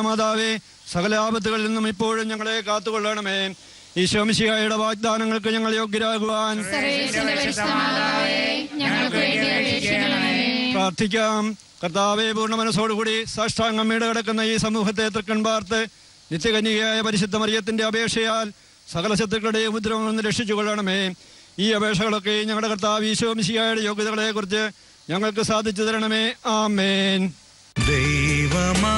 മാതാവേ സകല ആപത്തുകളിൽ നിന്നും ഇപ്പോഴും ഞങ്ങളെ കാത്തുകൊള്ളണമേ. ഈശോമിശിഹായുടെ വാഗ്ദാനങ്ങൾക്ക് ഞങ്ങൾ യോഗ്യരാകുവാൻ പ്രാർത്ഥിക്കാം. കർത്താവെ പൂർണ മനസ്സോടുകൂടി സാഷ്ടാംഗമ്മയുടെ കിടക്കുന്ന ഈ സമൂഹത്തെ തൃക്കൺ പാർത്ത് നിത്യകന്യകയായ പരിശുദ്ധ മറിയത്തിന്റെ അപേക്ഷയാൽ സകല ശത്രുക്കളുടെയും ഉപദ്രവങ്ങളിൽ നിന്ന് രക്ഷിച്ചു കൊള്ളണമേ ഈ അപേക്ഷകളൊക്കെ ഞങ്ങളുടെ കർത്താവ് ഈശോമിശിഹായുടെ യോഗ്യതകളെ കുറിച്ച് ഞങ്ങൾക്ക് സാധിച്ചു തരണമേ. ആമേൻ. ദൈവമാതാവേ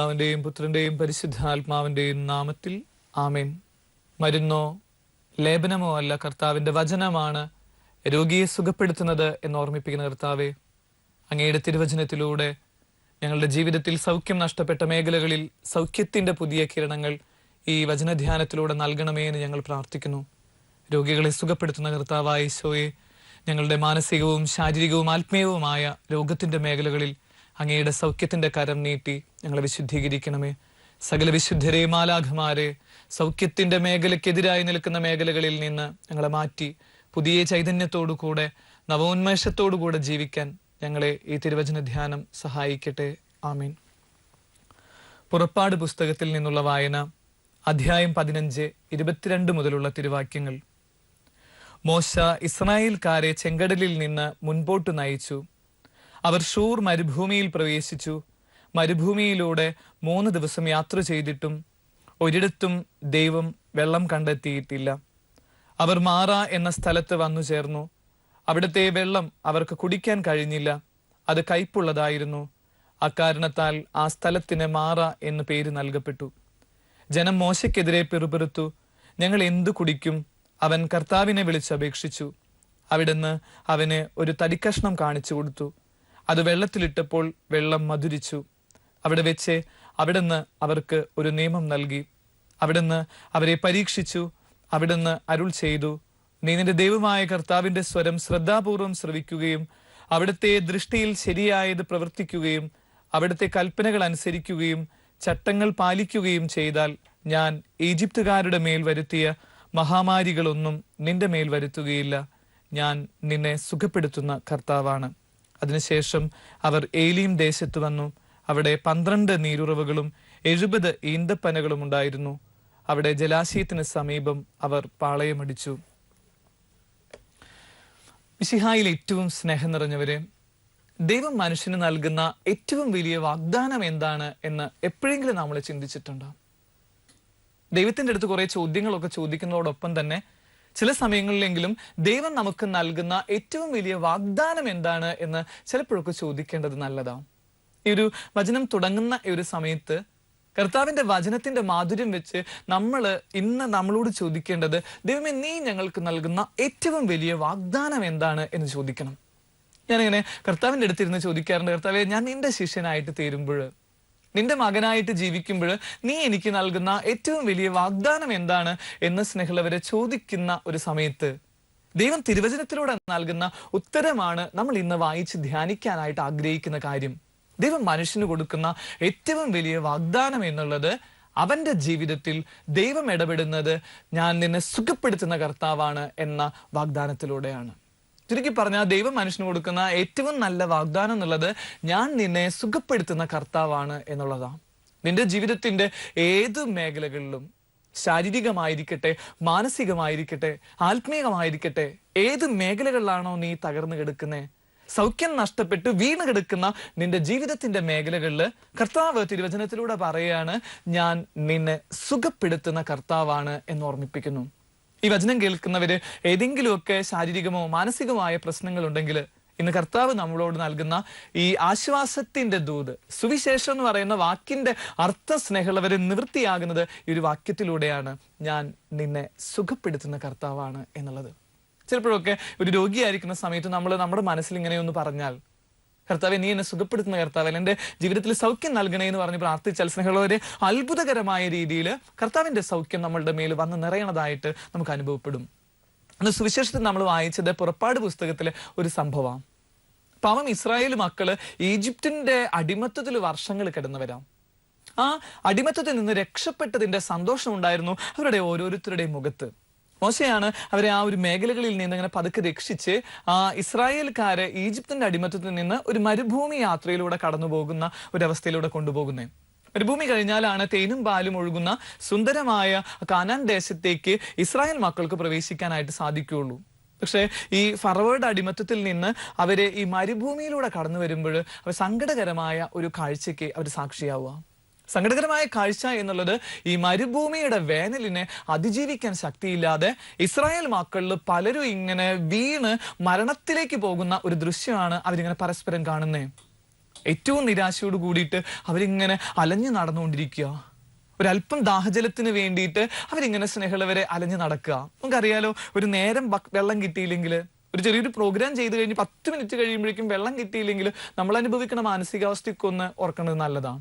പിതാവിന്റെയും പുത്രന്റെയും പരിശുദ്ധാത്മാവിന്റെയും നാമത്തിൽ ആമേൻ. മരുന്നോ ലേപനമോ അല്ല കർത്താവിന്റെ വചനമാണ് രോഗിയെ സുഖപ്പെടുത്തുന്നത് എന്ന് ഓർമ്മിപ്പിക്കുന്ന കർത്താവെ അങ്ങയുടെ തിരുവചനത്തിലൂടെ ഞങ്ങളുടെ ജീവിതത്തിൽ സൗഖ്യം നഷ്ടപ്പെട്ട മേഖലകളിൽ സൗഖ്യത്തിന്റെ പുതിയ കിരണങ്ങൾ ഈ വചനധ്യാനത്തിലൂടെ നൽകണമേ എന്ന് ഞങ്ങൾ പ്രാർത്ഥിക്കുന്നു. രോഗികളെ സുഖപ്പെടുത്തുന്ന കർത്താവായ ഈശോയെ ഞങ്ങളുടെ മാനസികവും ശാരീരികവും ആത്മീയവുമായ രോഗത്തിന്റെ മേഖലകളിൽ അങ്ങയുടെ സൗഖ്യത്തിന്റെ കരം നീട്ടി ഞങ്ങളെ വിശുദ്ധീകരിക്കണമേ. സകല വിശുദ്ധരെ മാലാഖമാരെ സൗഖ്യത്തിന്റെ മേഖലയ്ക്കെതിരായി നിൽക്കുന്ന മേഖലകളിൽ നിന്ന് ഞങ്ങളെ മാറ്റി പുതിയ ചൈതന്യത്തോടു കൂടെ നവോന്മേഷത്തോടു കൂടെ ജീവിക്കാൻ ഞങ്ങളെ ഈ തിരുവചന ധ്യാനം സഹായിക്കട്ടെ. ആമീൻ. പുറപ്പാട് പുസ്തകത്തിൽ നിന്നുള്ള വായന അധ്യായം പതിനഞ്ച് ഇരുപത്തിരണ്ട് മുതലുള്ള തിരുവാക്യങ്ങൾ. മോശ ഇസ്രായേൽക്കാരെ ചെങ്കടലിൽ നിന്ന് മുൻപോട്ട് നയിച്ചു. അവർ ഷൂർ മരുഭൂമിയിൽ പ്രവേശിച്ചു. മരുഭൂമിയിലൂടെ മൂന്ന് ദിവസം യാത്ര ചെയ്തിട്ടും ഒരിടത്തും ദൈവം വെള്ളം കണ്ടെത്തിയിട്ടില്ല. അവർ മാറ എന്ന സ്ഥലത്ത് വന്നു ചേർന്നു. അവിടുത്തെ വെള്ളം അവർക്ക് കുടിക്കാൻ കഴിഞ്ഞില്ല. അത് കയ്പുള്ളതായിരുന്നു. അക്കാരണത്താൽ ആ സ്ഥലത്തിന് മാറ എന്ന് പേര് നൽകപ്പെട്ടു. ജനം മോശയ്ക്കെതിരെ പിറുപിറുത്തു. ഞങ്ങൾ എന്തു കുടിക്കും? അവൻ കർത്താവിനെ വിളിച്ചപേക്ഷിച്ചു അവിടുന്ന് അവന് ഒരു തടിക്കഷ്ണം കാണിച്ചു കൊടുത്തു. അത് വെള്ളത്തിലിട്ടപ്പോൾ വെള്ളം മധുരിച്ചു. അവിടെ വെച്ച് അവിടുന്ന് അവർക്ക് ഒരു നിയമം നൽകി. അവിടുന്ന് അവരെ പരീക്ഷിച്ചു. അവിടുന്ന് അരുൾ ചെയ്തു. നീ നിന്റെ ദൈവമായ കർത്താവിന്റെ സ്വരം ശ്രദ്ധാപൂർവം ശ്രവിക്കുകയും അവിടുത്തെ ദൃഷ്ടിയിൽ ശരിയായത് പ്രവർത്തിക്കുകയും അവിടുത്തെ കൽപ്പനകൾ അനുസരിക്കുകയും ചട്ടങ്ങൾ പാലിക്കുകയും ചെയ്താൽ ഞാൻ ഈജിപ്തുകാരുടെ മേൽ വരുത്തിയ മഹാമാരികളൊന്നും നിന്റെ മേൽ വരുത്തുകയില്ല. ഞാൻ നിന്നെ സുഖപ്പെടുത്തുന്ന കർത്താവാണ്. അതിനുശേഷം അവർ ഏലീം ദേശത്ത് വന്നു. അവിടെ പന്ത്രണ്ട് നീരുറവുകളും എഴുപത് ഈന്തപ്പനകളും ഉണ്ടായിരുന്നു. അവിടെ ജലാശയത്തിന് സമീപം അവർ പാളയമടിച്ചു. മിശിഹായിൽ ഏറ്റവും സ്നേഹം നിറഞ്ഞവരെ ദൈവം മനുഷ്യന് നൽകുന്ന ഏറ്റവും വലിയ വാഗ്ദാനം എന്താണ് എന്ന് എപ്പോഴെങ്കിലും നമ്മൾ ചിന്തിച്ചിട്ടുണ്ടോ? ദൈവത്തിന്റെ അടുത്ത് കുറേ ചോദ്യങ്ങളൊക്കെ ചോദിക്കുന്നതോടൊപ്പം തന്നെ ചില സമയങ്ങളിലെങ്കിലും ദൈവം നമുക്ക് നൽകുന്ന ഏറ്റവും വലിയ വാഗ്ദാനം എന്താണ് എന്ന് ചിലപ്പോഴൊക്കെ ചോദിക്കേണ്ടത് നല്ലതാണ് ഈ ഒരു വചനം തുടങ്ങുന്ന ഈ ഒരു സമയത്ത് കർത്താവിന്റെ വചനത്തിന്റെ മാധുര്യം വെച്ച് നമ്മൾ ഇന്ന് നമ്മളോട് ചോദിക്കേണ്ടത് ദൈവമേ നീ ഞങ്ങൾക്ക് നൽകുന്ന ഏറ്റവും വലിയ വാഗ്ദാനം എന്താണ്? എന്ന് ചോദിക്കണം. ഞാനിങ്ങനെ കർത്താവിന്റെ അടുത്തിരുന്ന് ചോദിക്കാറുണ്ട്. കർത്താവെ ഞാൻ നിന്റെ ശിഷ്യനായിട്ട് തീരുമ്പോൾ നിന്റെ മകനായിട്ട് ജീവിക്കുമ്പോൾ നീ എനിക്ക് നൽകുന്ന ഏറ്റവും വലിയ വാഗ്ദാനം എന്താണ് എന്ന് സ്നേഹമുള്ളവരെ ചോദിക്കുന്ന ഒരു സമയത്ത് ദൈവം തിരുവചനത്തിലൂടെ നൽകുന്ന ഉത്തരമാണ് നമ്മൾ ഇന്ന് വായിച്ച് ധ്യാനിക്കാനായിട്ട് ആഗ്രഹിക്കുന്ന കാര്യം. ദൈവം മനുഷ്യന് കൊടുക്കുന്ന ഏറ്റവും വലിയ വാഗ്ദാനം എന്നുള്ളത് അവന്റെ ജീവിതത്തിൽ ദൈവം ഇടപെടുന്നത് ഞാൻ നിന്നെ സുഖപ്പെടുത്തുന്ന കർത്താവാണ് എന്ന വാഗ്ദാനത്തിലൂടെയാണ്. ചുരുക്കി പറഞ്ഞാൽ ദൈവം മനുഷ്യന് കൊടുക്കുന്ന ഏറ്റവും നല്ല വാഗ്ദാനം എന്നുള്ളത് ഞാൻ നിന്നെ സുഖപ്പെടുത്തുന്ന കർത്താവാണ് എന്നുള്ളതാണ് നിന്റെ ജീവിതത്തിന്റെ ഏത് മേഖലകളിലും ശാരീരികമായിരിക്കട്ടെ മാനസികമായിരിക്കട്ടെ ആത്മീയമായിരിക്കട്ടെ ഏത് മേഖലകളിലാണോ നീ തകർന്നു കിടക്കുന്നേ സൗഖ്യം നഷ്ടപ്പെട്ട് വീണ് കിടക്കുന്ന നിന്റെ ജീവിതത്തിന്റെ മേഖലകളിൽ കർത്താവ് തിരുവചനത്തിലൂടെ പറയാണ് ഞാൻ നിന്നെ സുഖപ്പെടുത്തുന്ന കർത്താവാണ് എന്ന് ഓർമ്മിപ്പിക്കുന്നു. ഈ വചനം കേൾക്കുന്നവര് ഏതെങ്കിലുമൊക്കെ ശാരീരികമോ മാനസികമായ പ്രശ്നങ്ങൾ ഉണ്ടെങ്കിൽ ഇന്ന് കർത്താവ് നമ്മളോട് നൽകുന്ന ഈ ആശ്വാസത്തിന്റെ ദൂത് സുവിശേഷം എന്ന് പറയുന്ന വാക്കിന്റെ അർത്ഥ സ്നേഹമുള്ളവർ നിവൃത്തിയാകുന്നത് ഈ ഒരു വാക്യത്തിലൂടെയാണ് ഞാൻ നിന്നെ സുഖപ്പെടുത്തുന്ന കർത്താവാണ് എന്നുള്ളത്. ചിലപ്പോഴൊക്കെ ഒരു രോഗിയായിരിക്കുന്ന സമയത്ത് നമ്മൾ നമ്മുടെ മനസ്സിൽ ഇങ്ങനെയൊന്ന് പറഞ്ഞാൽ കർത്താവെ നീ എന്നെ സുഖപ്പെടുത്തുന്ന കർത്താവ് എന്റെ ജീവിതത്തിൽ സൗഖ്യം നൽകണേ എന്ന് പറഞ്ഞ് പ്രാർത്ഥിച്ചാൽ സ്നേഹമുള്ളവരെ അത്ഭുതകരമായ രീതിയിൽ കർത്താവിന്റെ സൗഖ്യം നമ്മളുടെ മേൽ വന്ന് നിറയണതായിട്ട് നമുക്ക് അനുഭവപ്പെടും. അന്ന് സുവിശേഷത്തിൽ നമ്മൾ വായിച്ചത് പുറപ്പാട് പുസ്തകത്തിലെ ഒരു സംഭവം പാവം ഇസ്രായേൽ മക്കൾ ഈജിപ്തിന്റെ അടിമത്തത്തിൽ വർഷങ്ങൾ കിടന്നവരാം ആ അടിമത്തത്തിൽ നിന്ന് രക്ഷപ്പെട്ടതിന്റെ സന്തോഷം ഉണ്ടായിരുന്നു അവരുടെ ഓരോരുത്തരുടെയും മുഖത്ത്. മോശയാണ് അവരെ ആ ഒരു മേഖലകളിൽ നിന്ന് ഇങ്ങനെ പതുക്കെ രക്ഷിച്ച് ആ ഇസ്രായേൽക്കാരെ ഈജിപ്തിന്റെ അടിമത്തത്തിൽ നിന്ന് ഒരു മരുഭൂമി യാത്രയിലൂടെ കടന്നു പോകുന്ന ഒരവസ്ഥയിലൂടെ കൊണ്ടുപോകുന്നത് മരുഭൂമി കഴിഞ്ഞാലാണ് തേനും പാലും ഒഴുകുന്ന സുന്ദരമായ കാനാൻ ദേശത്തേക്ക് ഇസ്രായേൽ മക്കൾക്ക് പ്രവേശിക്കാനായിട്ട് സാധിക്കുകയുള്ളൂ. പക്ഷേ ഈ ഫറവേഡ് അടിമത്തത്തിൽ നിന്ന് അവരെ ഈ മരുഭൂമിയിലൂടെ കടന്നു വരുമ്പോൾ അവർ സങ്കടകരമായ ഒരു കാഴ്ചയ്ക്ക് അവർ സാക്ഷിയാവുക. സങ്കടകരമായ കാഴ്ച എന്നുള്ളത് ഈ മരുഭൂമിയുടെ വേനലിനെ അതിജീവിക്കാൻ ശക്തിയില്ലാതെ ഇസ്രായേൽ മക്കളിൽ പലരും ഇങ്ങനെ വീണ് മരണത്തിലേക്ക് പോകുന്ന ഒരു ദൃശ്യമാണ് അവരിങ്ങനെ പരസ്പരം കാണുന്നത് ഏറ്റവും നിരാശയോട് കൂടിയിട്ട് അവരിങ്ങനെ അലഞ്ഞു നടന്നുകൊണ്ടിരിക്കുക. ഒരല്പം ദാഹജലത്തിന് വേണ്ടിയിട്ട് അവരിങ്ങനെ സ്നേഹമുള്ളവരെ അലഞ്ഞു നടക്കുക. നമുക്കറിയാലോ ഒരു നേരം വെള്ളം കിട്ടിയില്ലെങ്കിൽ ഒരു ചെറിയൊരു പ്രോഗ്രാം ചെയ്ത് കഴിഞ്ഞ് പത്ത് മിനിറ്റ് കഴിയുമ്പോഴേക്കും വെള്ളം കിട്ടിയില്ലെങ്കിൽ നമ്മൾ അനുഭവിക്കുന്ന മാനസികാവസ്ഥയ്ക്കൊന്ന് ഓർക്കേണ്ടത് നല്ലതാണ്.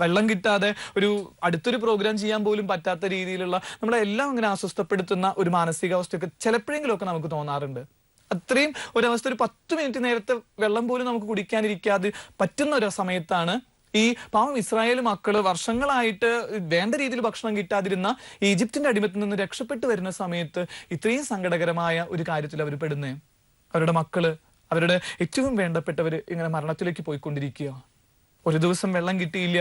വെള്ളം കിട്ടാതെ ഒരു അടുത്തൊരു പ്രോഗ്രാം ചെയ്യാൻ പോലും പറ്റാത്ത രീതിയിലുള്ള നമ്മളെ എല്ലാം അങ്ങനെ അസ്വസ്ഥപ്പെടുത്തുന്ന ഒരു മാനസികാവസ്ഥയൊക്കെ ചിലപ്പോഴെങ്കിലും ഒക്കെ നമുക്ക് തോന്നാറുണ്ട്. അത്രയും ഒരവസ്ഥ ഒരു പത്ത് മിനിറ്റ് നേരത്തെ വെള്ളം പോലും നമുക്ക് കുടിക്കാനിരിക്കാതെ പറ്റുന്ന ഒരു സമയത്താണ് ഈ പാവം ഇസ്രായേൽ മക്കൾ വർഷങ്ങളായിട്ട് വേണ്ട രീതിയിൽ ഭക്ഷണം കിട്ടാതിരുന്ന ഈജിപ്തിന്റെ അടിമത്തിൽ നിന്ന് രക്ഷപ്പെട്ടു വരുന്ന സമയത്ത് ഇത്രയും സങ്കടകരമായ ഒരു കാര്യത്തിൽ അവർ പെടുന്നേ? അവരുടെ മക്കൾ അവരുടെ ഏറ്റവും വേണ്ടപ്പെട്ടവര് ഇങ്ങനെ മരണത്തിലേക്ക് പോയിക്കൊണ്ടിരിക്കുക. ഒരു ദിവസം വെള്ളം കിട്ടിയില്ല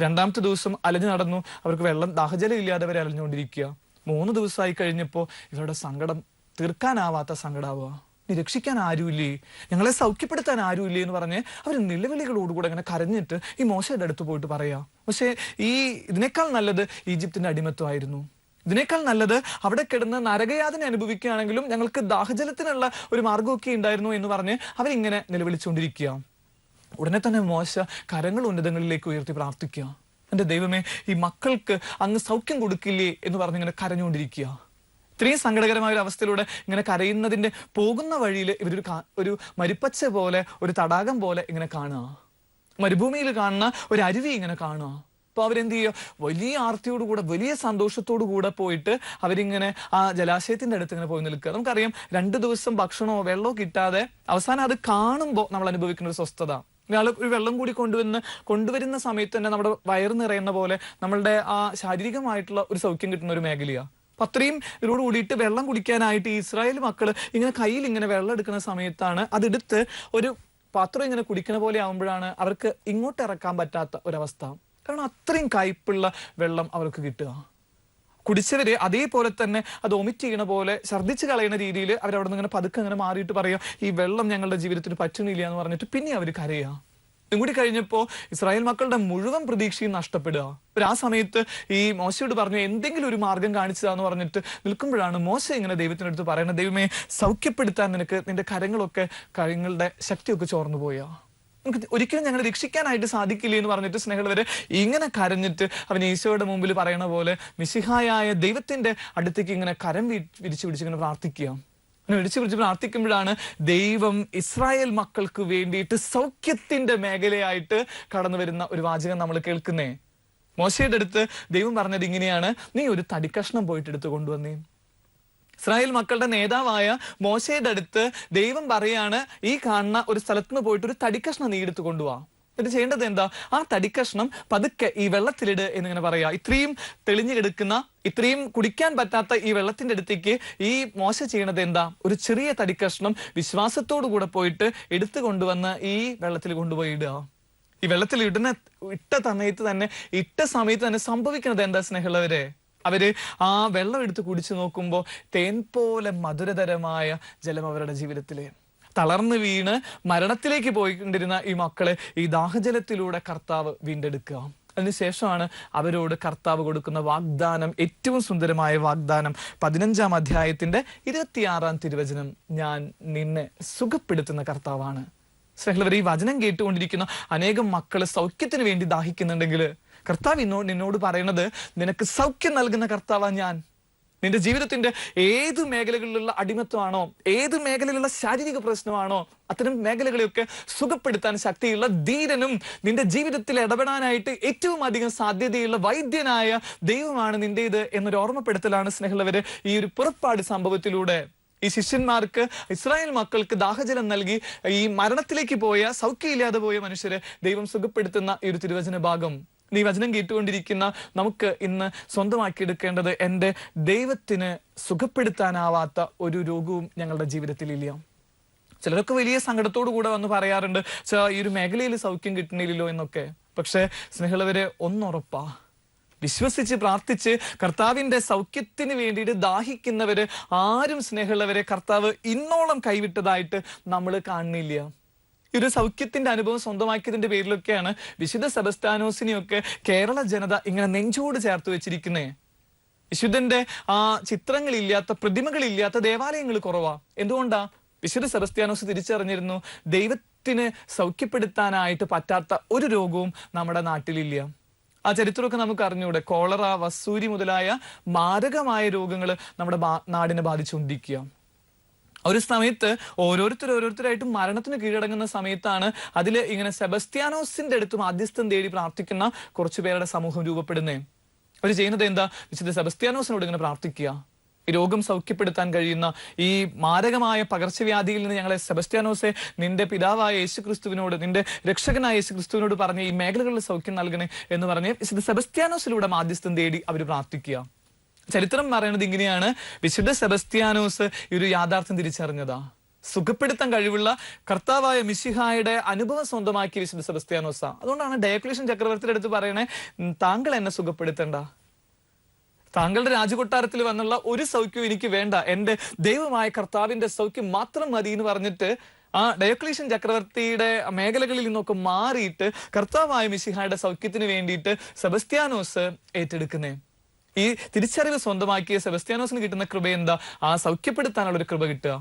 രണ്ടാമത്തെ ദിവസം അലഞ്ഞു നടന്നു. അവർക്ക് വെള്ളം ദാഹജലം ഇല്ലാതെ വരെ അലഞ്ഞുകൊണ്ടിരിക്കുക. മൂന്ന് ദിവസമായി കഴിഞ്ഞപ്പോൾ ഇവരുടെ സങ്കടം തീർക്കാനാവാത്ത സങ്കടാവുക. രക്ഷിക്കാൻ ആരുമില്ലേ? ഞങ്ങളെ സൗഖ്യപ്പെടുത്താൻ ആരുമില്ലേ എന്ന് പറഞ്ഞ് അവർ നിലവിളികളോടുകൂടെ അങ്ങനെ കരഞ്ഞിട്ട് ഈ മോശയുടെ അടുത്ത് പോയിട്ട് പറയാം. പക്ഷേ ഈ ഇതിനേക്കാൾ നല്ലത് ഈജിപ്തിന്റെ അടിമത്വമായിരുന്നു. ഇതിനേക്കാൾ നല്ലത് അവിടെ കിടന്ന് നരകയാതന അനുഭവിക്കുകയാണെങ്കിലും ഞങ്ങൾക്ക് ദാഹജലത്തിനുള്ള ഒരു മാർഗമൊക്കെ ഉണ്ടായിരുന്നു എന്ന് പറഞ്ഞ് അവരിങ്ങനെ നിലവിളിച്ചുകൊണ്ടിരിക്കുക. ഉടനെ തന്നെ മോശ കരങ്ങൾ ഉന്നതങ്ങളിലേക്ക് ഉയർത്തി പ്രാർത്ഥിക്കുക. എന്റെ ദൈവമേ ഈ മക്കൾക്ക് അങ്ങ് സൗഖ്യം കൊടുക്കില്ലേ എന്ന് പറഞ്ഞ് ഇങ്ങനെ കരഞ്ഞുകൊണ്ടിരിക്കുക. ഇത്രയും സങ്കടകരമായ ഒരു അവസ്ഥയിലൂടെ ഇങ്ങനെ കരയുന്നതിന്റെ പോകുന്ന വഴിയിൽ ഇവരൊരു ഒരു മരിപ്പച്ച പോലെ ഒരു തടാകം പോലെ ഇങ്ങനെ കാണുക. മരുഭൂമിയിൽ കാണുന്ന ഒരു അരുവി ഇങ്ങനെ കാണുക. അപ്പൊ അവരെന്ത് ചെയ്യുക? വലിയ ആർത്തിയോടുകൂടെ വലിയ സന്തോഷത്തോടു കൂടെ പോയിട്ട് അവരിങ്ങനെ ആ ജലാശയത്തിന്റെ അടുത്ത് ഇങ്ങനെ പോയി നിൽക്കുക. നമുക്കറിയാം രണ്ട് ദിവസം ഭക്ഷണമോ വെള്ളമോ കിട്ടാതെ അവസാനം അത് കാണുമ്പോൾ നമ്മൾ അനുഭവിക്കുന്ന ഒരു സ്വസ്ഥത. ഒരാൾ ഒരു വെള്ളം കൂടി കൊണ്ടുവന്ന് കൊണ്ടുവരുന്ന സമയത്ത് തന്നെ നമ്മുടെ വയറ് നിറയുന്ന പോലെ നമ്മളുടെ ആ ശാരീരികമായിട്ടുള്ള ഒരു സൗഖ്യം കിട്ടുന്ന ഒരു മേഖലയാണ് അപ്പൊ അത്രയും ഇതോട് കൂടിയിട്ട് വെള്ളം കുടിക്കാനായിട്ട് ഇസ്രായേൽ മക്കൾ ഇങ്ങനെ കയ്യിൽ ഇങ്ങനെ വെള്ളം എടുക്കുന്ന സമയത്താണ് അതെടുത്ത് ഒരു പാത്രം ഇങ്ങനെ കുടിക്കുന്ന പോലെ ആവുമ്പോഴാണ് അവർക്ക് ഇങ്ങോട്ട് ഇറക്കാൻ പറ്റാത്ത ഒരവസ്ഥ. കാരണം അത്രയും കയ്പുള്ള വെള്ളം അവർക്ക് കിട്ടുക. കുടിച്ചവര് അതേപോലെ തന്നെ അത് ഒമിറ്റ് ചെയ്യണ പോലെ ഛർദ്ദിച്ച് കളയുന്ന രീതിയിൽ അവരവിടെ നിന്ന് ഇങ്ങനെ പതുക്കെ അങ്ങനെ മാറിയിട്ട് പറയാം ഈ വെള്ളം ഞങ്ങളുടെ ജീവിതത്തിന് പറ്റുന്നില്ല എന്ന് പറഞ്ഞിട്ട് പിന്നെ അവർ കരയുക ഇതും കൂടി കഴിഞ്ഞപ്പോ ഇസ്രായേൽ മക്കളുടെ മുഴുവൻ പ്രതീക്ഷയും നഷ്ടപ്പെടുക. ഒരു ആ സമയത്ത് ഈ മോശയോട് പറഞ്ഞു എന്തെങ്കിലും ഒരു മാർഗം കാണിച്ചതാന്ന് പറഞ്ഞിട്ട് നിൽക്കുമ്പോഴാണ് മോശ ഇങ്ങനെ ദൈവത്തിനടുത്ത് പറയുന്നത് ദൈവമേ സൗഖ്യപ്പെടുത്താൻ നിനക്ക് നിന്റെ കരങ്ങളൊക്കെ കരങ്ങളുടെ ശക്തിയൊക്കെ ചോർന്നു പോയാ. ഒരിക്കലും ഞങ്ങളെ രക്ഷിക്കാനായിട്ട് സാധിക്കില്ല എന്ന് പറഞ്ഞിട്ട് സ്നേഹിതവര് ഇങ്ങനെ കരഞ്ഞിട്ട് അവൻ ഈശോയുടെ മുമ്പിൽ പറയണ പോലെ മിശിഹായായ ദൈവത്തിന്റെ അടുത്തേക്ക് ഇങ്ങനെ കരം വിരിച്ചു പിടിച്ച് ഇങ്ങനെ പ്രാർത്ഥിക്കുക. അങ്ങനെ വിളിച്ചു പിടിച്ച് പ്രാർത്ഥിക്കുമ്പോഴാണ് ദൈവം ഇസ്രായേൽ മക്കൾക്ക് വേണ്ടിയിട്ട് സൗഖ്യത്തിന്റെ മേഖലയായിട്ട് കടന്നു വരുന്ന ഒരു വാചകം നമ്മൾ കേൾക്കുന്നേ. മോശയുടെ അടുത്ത് ദൈവം പറഞ്ഞത് ഇങ്ങനെയാണ് നീ ഒരു തടിക്കഷ്ണം പോയിട്ട് എടുത്ത് കൊണ്ടുവന്നേ. ഇസ്രായേൽ മക്കളുടെ നേതാവായ മോശയുടെ അടുത്ത് ദൈവം പറയാണ് ഈ കാണുന്ന ഒരു സ്ഥലത്ത് നിന്ന് പോയിട്ട് ഒരു തടിക്കഷ്ണം നീ എടുത്ത് കൊണ്ടുപോവാ എന്നിട്ട് ചെയ്യേണ്ടത് എന്താ? ആ തടിക്കഷ്ണം പതുക്കെ ഈ വെള്ളത്തിലിട് എന്നിങ്ങനെ പറയാ. ഇത്രയും തെളിഞ്ഞു കിടക്കുന്ന ഇത്രയും കുടിക്കാൻ പറ്റാത്ത ഈ വെള്ളത്തിന്റെ അടുത്തേക്ക് ഈ മോശ ചെയ്യണത് എന്താ? ഒരു ചെറിയ തടിക്കഷ്ണം വിശ്വാസത്തോടു കൂടെ പോയിട്ട് എടുത്തു കൊണ്ടുവന്ന് ഈ വെള്ളത്തിൽ കൊണ്ടുപോയി ഇടുക. ഈ വെള്ളത്തിൽ ഇടുന്ന ഇട്ട സമയത്ത് തന്നെ ഇട്ട സമയത്ത് തന്നെ സംഭവിക്കുന്നത് എന്താ സ്നേഹമുള്ളവരെ? അവർ ആ വെള്ളം എടുത്ത് കുടിച്ചു നോക്കുമ്പോൾ തേൻ പോലെ മധുരതരമായ ജലം അവരുടെ ജീവിതത്തിൽ തളർന്നു വീണ് മരണത്തിലേക്ക് പോയിക്കൊണ്ടിരുന്ന ഈ മക്കളെ ഈ ദാഹജലത്തിലൂടെ കർത്താവ് വീണ്ടെടുക്കുക. അതിനുശേഷമാണ് അവരോട് കർത്താവ് കൊടുക്കുന്ന വാഗ്ദാനം ഏറ്റവും സുന്ദരമായ വാഗ്ദാനം. പതിനഞ്ചാം അധ്യായത്തിന്റെ ഇരുപത്തിയാറാം തിരുവചനം ഞാൻ നിന്നെ സുഖപ്പെടുത്തുന്ന കർത്താവാണ്. സ്നേഹിതർ ഈ വചനം കേട്ടുകൊണ്ടിരിക്കുന്ന അനേകം മക്കൾ സൗഖ്യത്തിന് വേണ്ടി ദാഹിക്കുന്നുണ്ടെങ്കിൽ കർത്താവ് ഇന്നോ നിന്നോട് പറയണത് നിനക്ക് സൗഖ്യം നൽകുന്ന കർത്താവാ ഞാൻ. നിന്റെ ജീവിതത്തിന്റെ ഏത് മേഖലകളിലുള്ള അടിമത്വമാണോ ഏത് മേഖലയിലുള്ള ശാരീരിക പ്രശ്നമാണോ അത്തരം മേഖലകളെയൊക്കെ സുഖപ്പെടുത്താൻ ശക്തിയുള്ള ധീരനും നിന്റെ ജീവിതത്തിൽ ഇടപെടാനായിട്ട് ഏറ്റവും അധികം സാധ്യതയുള്ള വൈദ്യനായ ദൈവമാണ് നിന്റേത് എന്നൊരു ഓർമ്മപ്പെടുത്തലാണ് സ്നേഹമുള്ളവര് ഈ ഒരു പുറപ്പാട് സംഭവത്തിലൂടെ. ഈ ശിഷ്യന്മാർക്ക് ഇസ്രായേൽ മക്കൾക്ക് ദാഹജലം നൽകി ഈ മരണത്തിലേക്ക് പോയ സൗഖ്യമില്ലാതെ പോയ മനുഷ്യരെ ദൈവം സുഖപ്പെടുത്തുന്ന ഈ ഒരു തിരുവചന ഭാഗം. ഈ വചനം കേട്ടുകൊണ്ടിരിക്കുന്ന നമുക്ക് ഇന്ന് സ്വന്തമാക്കിയെടുക്കേണ്ടത് എന്റെ ദൈവത്തിന് സുഖപ്പെടുത്താനാവാത്ത ഒരു രോഗവും ഞങ്ങളുടെ ജീവിതത്തിൽ ഇല്ല. ചിലരൊക്കെ വലിയ സങ്കടത്തോടു കൂടെ വന്ന് പറയാറുണ്ട് ഈ ഒരു മേഖലയിൽ സൗഖ്യം കിട്ടണില്ലല്ലോ എന്നൊക്കെ. പക്ഷെ സ്നേഹമുള്ളവരെ ഒന്നുറപ്പാ വിശ്വസിച്ച് പ്രാർത്ഥിച്ച് കർത്താവിന്റെ സൗഖ്യത്തിന് വേണ്ടിയിട്ട് ദാഹിക്കുന്നവർ ആരും സ്നേഹമുള്ളവരെ കർത്താവ് ഇന്നോളം കൈവിട്ടതായിട്ട് നമ്മൾ കാണുന്നില്ല. ഈ ഒരു സൗഖ്യത്തിന്റെ അനുഭവം സ്വന്തമാക്കിയതിന്റെ പേരിലൊക്കെയാണ് വിശുദ്ധ സെബസ്റ്റാനോസിനെയൊക്കെ കേരള ജനത ഇങ്ങനെ നെഞ്ചോട് ചേർത്ത് വെച്ചിരിക്കുന്നത് വിശുദ്ധന്റെ ആ ചിത്രങ്ങളില്ലാത്ത പ്രതിമകളില്ലാത്ത ദേവാലയങ്ങൾ കുറവാ. എന്തുകൊണ്ടാ? വിശുദ്ധ സെബസ്ത്യാനോസ് തിരിച്ചറിഞ്ഞിരുന്നു ദൈവത്തിന് സൗഖ്യപ്പെടുത്താനായിട്ട് പറ്റാത്ത ഒരു രോഗവും നമ്മുടെ നാട്ടിലില്ല. ആ ചരിത്രമൊക്കെ നമുക്ക് അറിഞ്ഞൂടെ. കോളറ വസൂരി മുതലായ മാരകമായ രോഗങ്ങൾ നമ്മുടെ നാടിനെ ബാധിച്ചുകൊണ്ടിരിക്കുക ഒരു സമയത്ത് ഓരോരുത്തർ ഓരോരുത്തരായിട്ട് മരണത്തിന് കീഴടങ്ങുന്ന സമയത്താണ് അതിൽ ഇങ്ങനെ സെബസ്ത്യാനോസിന്റെ അടുത്ത് മാധ്യസ്ഥം തേടി പ്രാർത്ഥിക്കുന്ന കുറച്ചു പേരുടെ സമൂഹം രൂപപ്പെടുന്നേ അവർ ചെയ്യുന്നത് എന്താ? വിശുദ്ധ സെബസ്ത്യാനോസിനോട് ഇങ്ങനെ പ്രാർത്ഥിക്കുക. രോഗം സൗഖ്യപ്പെടുത്താൻ കഴിയുന്ന ഈ മാരകമായ പകർച്ചവ്യാധിയിൽ നിന്ന് ഞങ്ങളെ സെബസ്റ്റ്യാനോസെ നിന്റെ പിതാവായ യേശു ക്രിസ്തുവിനോട് നിന്റെ രക്ഷകനായ യേശു ക്രിസ്തുവിനോട് പറഞ്ഞ് ഈ മേഖലകളിൽ സൗഖ്യം നൽകണേ എന്ന് പറഞ്ഞ് വിശുദ്ധ സെബസ്റ്റ്യാനോസിലൂടെ മാധ്യസ്ഥം തേടി അവർ പ്രാർത്ഥിക്കുക. ചരിത്രം പറയുന്നത് ഇങ്ങനെയാണ്. വിശുദ്ധ സെബസ്റ്റ്യാനോസ് ഈ ഒരു യാഥാർത്ഥ്യം തിരിച്ചറിഞ്ഞതാ. സുഖപ്പെടുത്താൻ കഴിവുള്ള കർത്താവായ മിശിഹായുടെ അനുഭവം സ്വന്തമാക്കിയ വിശുദ്ധ സെബസ്ത്യാനോസ അതുകൊണ്ടാണ് ഡയക്ലേഷൻ ചക്രവർത്തിയുടെ അടുത്ത് പറയണേ താങ്കൾ എന്നെ സുഖപ്പെടുത്തണ്ട. താങ്കളുടെ രാജകൊട്ടാരത്തിൽ വന്നുള്ള ഒരു സൗഖ്യവും എനിക്ക് വേണ്ട. എന്റെ ദൈവമായ കർത്താവിന്റെ സൗഖ്യം മാത്രം മതി എന്ന് പറഞ്ഞിട്ട് ആ ഡയോക്ലീഷ്യൻ ചക്രവർത്തിയുടെ മേഖലകളിൽ നിന്നൊക്കെ മാറിയിട്ട് കർത്താവായ മിശിഹായുടെ സൗഖ്യത്തിന് വേണ്ടിയിട്ട് സെബസ്ത്യാനോസ് ഏറ്റെടുക്കുന്നേ. ഈ തിരിച്ചറിവ് സ്വന്തമാക്കിയ സെബസ്ത്യാനോസിന് കിട്ടുന്ന കൃപ എന്താ? ആ സൗഖ്യപ്പെടുത്താനുള്ള ഒരു കൃപ കിട്ടുക.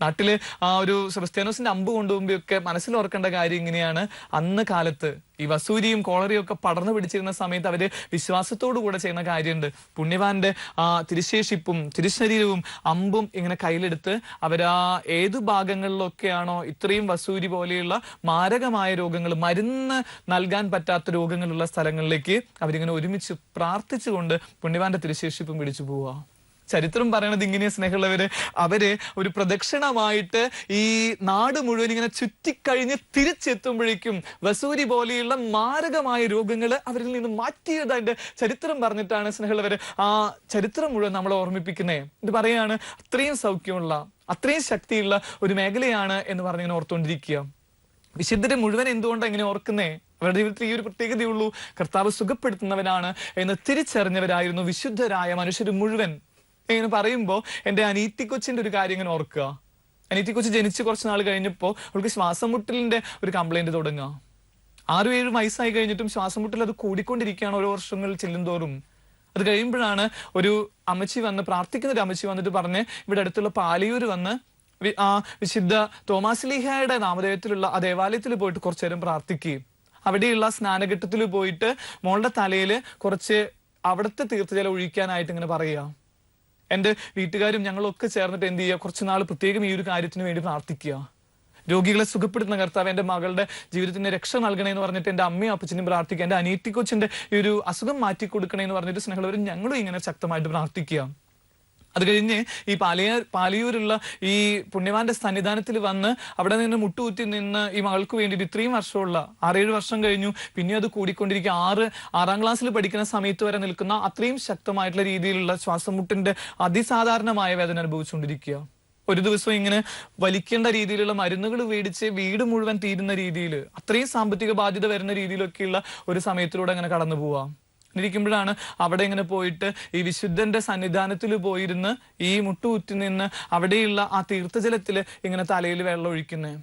നാട്ടിൽ ആ ഒരു സെബസ്ത്യാനോസിന്റെ അമ്പ് കൊണ്ടുപോകുമ്പോഴൊക്കെ മനസ്സിൽ ഓർക്കേണ്ട കാര്യം ഇങ്ങനെയാണ്. അന്ന് കാലത്ത് ഈ വസൂരിയും കോളറിയും ഒക്കെ പടർന്നു പിടിച്ചിരുന്ന സമയത്ത് അവർ വിശ്വാസത്തോടു കൂടെ ചെയ്യുന്ന കാര്യമുണ്ട്. പുണ്യവാന്റെ ആ തിരുശേഷിപ്പും തിരുശരീരവും അമ്പും ഇങ്ങനെ കയ്യിലെടുത്ത് അവരാ ഏതു ഭാഗങ്ങളിലൊക്കെയാണോ ഇത്രയും വസൂരി പോലെയുള്ള മാരകമായ രോഗങ്ങൾ മരുന്ന് നൽകാൻ പറ്റാത്ത രോഗങ്ങളുള്ള സ്ഥലങ്ങളിലേക്ക് അവരിങ്ങനെ ഒരുമിച്ച് പ്രാർത്ഥിച്ചുകൊണ്ട് പുണ്യവാന്റെ തിരുശേഷിപ്പും പിടിച്ചു പോവുക. ചരിത്രം പറയണത് ഇങ്ങനെയാണ് സ്നേഹമുള്ളവര്. അവർ ഒരു പ്രദക്ഷിണമായിട്ട് ഈ നാട് മുഴുവൻ ഇങ്ങനെ ചുറ്റിക്കഴിഞ്ഞ് തിരിച്ചെത്തുമ്പോഴേക്കും വസൂരി പോലെയുള്ള മാരകമായ രോഗങ്ങൾ അവരിൽ നിന്ന് മാറ്റിയതായിട്ട് ചരിത്രം പറഞ്ഞിട്ടാണ് സ്നേഹമുള്ളവര് ആ ചരിത്രം മുഴുവൻ നമ്മളെ ഓർമ്മിപ്പിക്കുന്നേ. ഇത് പറയാണ് അത്രയും സൗഖ്യമുള്ള അത്രയും ശക്തിയുള്ള ഒരു മേഖലയാണ് എന്ന് പറഞ്ഞിങ്ങനെ ഓർത്തുകൊണ്ടിരിക്കുക വിശുദ്ധരെ മുഴുവൻ എന്തുകൊണ്ടാണ് ഇങ്ങനെ ഓർക്കുന്നേ? അവരുടെ ജീവിതത്തിൽ ഈ ഒരു പ്രത്യേകതയുള്ളൂ കർത്താവ് സുഖപ്പെടുത്തുന്നവനാണ് എന്ന് തിരിച്ചറിഞ്ഞവരായിരുന്നു വിശുദ്ധരായ മനുഷ്യർ മുഴുവൻ. ഇങ്ങനെ പറയുമ്പോൾ എന്റെ അനീത്തി കൊച്ചിന്റെ ഒരു കാര്യം ഇങ്ങനെ ഓർക്കുക. അനീത്തി കൊച്ച് ജനിച്ച് കുറച്ച് നാൾ കഴിഞ്ഞപ്പോൾ അവൾക്ക് ശ്വാസം മുട്ടലിന്റെ ഒരു കംപ്ലൈന്റ് തുടങ്ങുക. ആറും ഏഴ് വയസ്സായി കഴിഞ്ഞിട്ടും ശ്വാസം മുട്ടൽ അത് കൂടിക്കൊണ്ടിരിക്കുകയാണ് ഓരോ വർഷങ്ങൾ ചെല്ലുന്തോറും. അത് കഴിയുമ്പോഴാണ് ഒരു അമ്മച്ചി വന്ന് പ്രാർത്ഥിക്കുന്ന ഒരു അമ്മച്ചി വന്നിട്ട് പറഞ്ഞ് ഇവിടെ അടുത്തുള്ള പാലിയൂർ വന്ന് ആ വിശുദ്ധ തോമാസ്ലീഹയുടെ നാമധേയത്തിലുള്ള ആ ദേവാലയത്തിൽ പോയിട്ട് കുറച്ചു നേരം പ്രാർത്ഥിക്കുകയും അവിടെയുള്ള സ്നാനഘട്ടത്തിൽ പോയിട്ട് മോളുടെ തലയിൽ കുറച്ച് അവിടുത്തെ തീർത്ഥജലം ഒഴിക്കാനായിട്ട് ഇങ്ങനെ പറയുക. എന്റെ വീട്ടുകാരും ഞങ്ങളൊക്കെ ചേർന്നിട്ട് എന്ത് ചെയ്യുക? കുറച്ച് നാൾ പ്രത്യേകം ഈ ഒരു കാര്യത്തിന് വേണ്ടി പ്രാർത്ഥിക്കുക. രോഗികളെ സുഖപ്പെടുത്തുന്ന കർത്താവ് എന്റെ മകളുടെ ജീവിതത്തിന് രക്ഷ നൽകണേ എന്ന് പറഞ്ഞിട്ട് എന്റെ അമ്മയും അപ്പച്ചനും പ്രാർത്ഥിക്കുക. എന്റെ അനീറ്റി കൊച്ചിന്റെ ഈ ഒരു അസുഖം മാറ്റി കൊടുക്കണേ എന്ന് പറഞ്ഞിട്ട് സ്നേഹമുള്ളവരും ഞങ്ങളും ഇങ്ങനെ ശക്തമായിട്ട് പ്രാർത്ഥിക്കുക. അത് കഴിഞ്ഞ് ഈ പാലിയ പാലിയൂരുള്ള ഈ പുണ്യവാന്റെ സന്നിധാനത്തിൽ വന്ന് അവിടെ നിന്ന് മുട്ടുകുത്തി നിന്ന് ഈ മകൾക്ക് വേണ്ടിയിട്ട് ഇത്രയും വർഷമുള്ള ആറേഴ് വർഷം കഴിഞ്ഞു. പിന്നെ അത് കൂടിക്കൊണ്ടിരിക്കുക. ആറ് ആറാം ക്ലാസ്സിൽ പഠിക്കുന്ന സമയത്ത് വരെ നിൽക്കുന്ന അത്രയും ശക്തമായിട്ടുള്ള രീതിയിലുള്ള ശ്വാസം മുട്ടിന്റെ അതിസാധാരണമായ വേദന അനുഭവിച്ചുകൊണ്ടിരിക്കുക. ഒരു ദിവസം ഇങ്ങനെ വലിക്കേണ്ട രീതിയിലുള്ള മരുന്നുകൾ മേടിച്ച് വീട് മുഴുവൻ തീരുന്ന രീതിയിൽ അത്രയും സാമ്പത്തിക ബാധ്യത വരുന്ന രീതിയിലൊക്കെയുള്ള ഒരു സമയത്തിലൂടെ അങ്ങനെ കടന്നു പോവാം ഇരിക്കുമ്പോഴാണ് അവിടെ ഇങ്ങനെ പോയിട്ട് ഈ വിശുദ്ധന്റെ സന്നിധാനത്തിൽ പോയിരുന്ന് ഈ മുട്ടുകുത്തി നിന്ന് അവിടെയുള്ള ആ തീർത്ഥജലത്തിൽ ഇങ്ങനെ തലയിൽ വെള്ളം ഒഴിക്കുന്നത്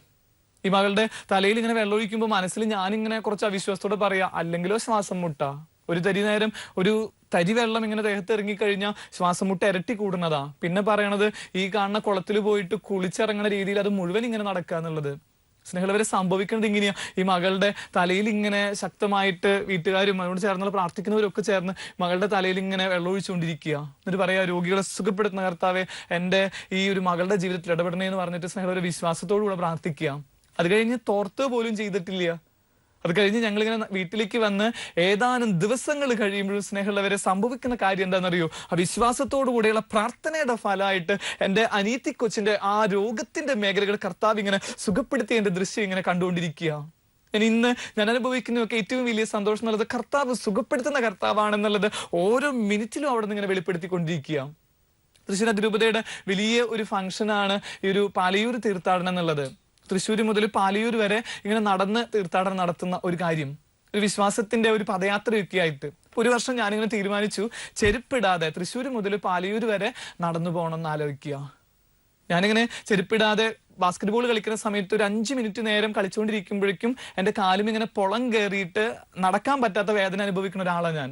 ഈ മകളുടെ തലയിൽ ഇങ്ങനെ വെള്ളം ഒഴിക്കുമ്പോൾ മനസ്സിൽ ഞാനിങ്ങനെ കുറച്ച് അവിശ്വാസത്തോടെ പറയാ അല്ലെങ്കിലോ ശ്വാസം മുട്ട? ഒരു തരി നേരം ഒരു തരി വെള്ളം ഇങ്ങനെ ദേഹത്ത് ഇറങ്ങിക്കഴിഞ്ഞാൽ ശ്വാസം മുട്ട ഇരട്ടി കൂടുന്നതാ. പിന്നെ പറയണത് ഈ കാണുന്ന കുളത്തിൽ പോയിട്ട് കുളിച്ചിറങ്ങുന്ന രീതിയിൽ അത് മുഴുവൻ ഇങ്ങനെ നടക്കുക എന്നുള്ളത് സ്നേഹമുള്ളവരെ സംഭവിക്കുന്നത് ഇങ്ങനെയാ ഈ മകളുടെ തലയിൽ ഇങ്ങനെ ശക്തമായിട്ട് വീട്ടുകാരും അതിനോട് ചേർന്നുള്ള പ്രാർത്ഥിക്കുന്നവരും ഒക്കെ ചേർന്ന് മകളുടെ തലയിൽ ഇങ്ങനെ വെള്ളമൊഴിച്ചുകൊണ്ടിരിക്കുക. എന്നിട്ട് പറയാ രോഗികളെ സുഖപ്പെടുത്തുന്ന കർത്താവെ എന്റെ ഈ ഒരു മകളുടെ ജീവിതത്തിൽ ഇടപെടണേ എന്ന് പറഞ്ഞിട്ട് സ്നേഹമുള്ളവരെ വിശ്വാസത്തോടുകൂടെ പ്രാർത്ഥിക്കുക. അത് കഴിഞ്ഞ് തോർത്ത് പോലും ചെയ്തിട്ടില്ല. അത് കഴിഞ്ഞ് ഞങ്ങളിങ്ങനെ വീട്ടിലേക്ക് വന്ന് ഏതാനും ദിവസങ്ങൾ കഴിയുമ്പോഴും സ്നേഹമുള്ളവരെ സംഭവിക്കുന്ന കാര്യം എന്താണെന്നറിയോ? ആ വിശ്വാസത്തോടു കൂടിയുള്ള പ്രാർത്ഥനയുടെ ഫലമായിട്ട് എന്റെ അനീതി കൊച്ചിന്റെ ആ രോഗത്തിന്റെ മേഖലകൾ കർത്താവ് ഇങ്ങനെ സുഖപ്പെടുത്തിയ എന്റെ ദൃശ്യം ഇങ്ങനെ കണ്ടുകൊണ്ടിരിക്കുക. ഇന്ന് ഞാൻ അനുഭവിക്കുന്നതൊക്കെ ഏറ്റവും വലിയ സന്തോഷം എന്നുള്ളത് കർത്താവ് സുഖപ്പെടുത്തുന്ന കർത്താവാണെന്നുള്ളത് ഓരോ മിനിറ്റിലും അവിടെ നിന്ന് ഇങ്ങനെ വെളിപ്പെടുത്തിക്കൊണ്ടിരിക്കുക. തൃശ്ശൂർ അതിരൂപതയുടെ വലിയ ഒരു ഫംഗ്ഷനാണ് ഈ ഒരു പാലയൂർ തീർത്ഥാടനം എന്നുള്ളത്. തൃശ്ശൂർ മുതൽ പാലിയൂർ വരെ ഇങ്ങനെ നടന്ന് തീർത്ഥാടനം നടത്തുന്ന ഒരു കാര്യം ഒരു വിശ്വാസത്തിന്റെ ഒരു പദയാത്രയൊക്കെ ആയിട്ട് ഒരു വർഷം ഞാനിങ്ങനെ തീരുമാനിച്ചു ചെരുപ്പിടാതെ തൃശ്ശൂർ മുതൽ പാലിയൂർ വരെ നടന്നു പോകണം എന്ന് ആലോചിക്കുക. ഞാനിങ്ങനെ ചെരുപ്പിടാതെ ബാസ്കറ്റ് ബോൾ കളിക്കുന്ന സമയത്ത് ഒരു അഞ്ച് മിനിറ്റ് നേരം കളിച്ചുകൊണ്ടിരിക്കുമ്പോഴേക്കും എന്റെ കാലും ഇങ്ങനെ പൊളം കയറിയിട്ട് നടക്കാൻ പറ്റാത്ത വേദന അനുഭവിക്കുന്ന ഒരാളാണ് ഞാൻ.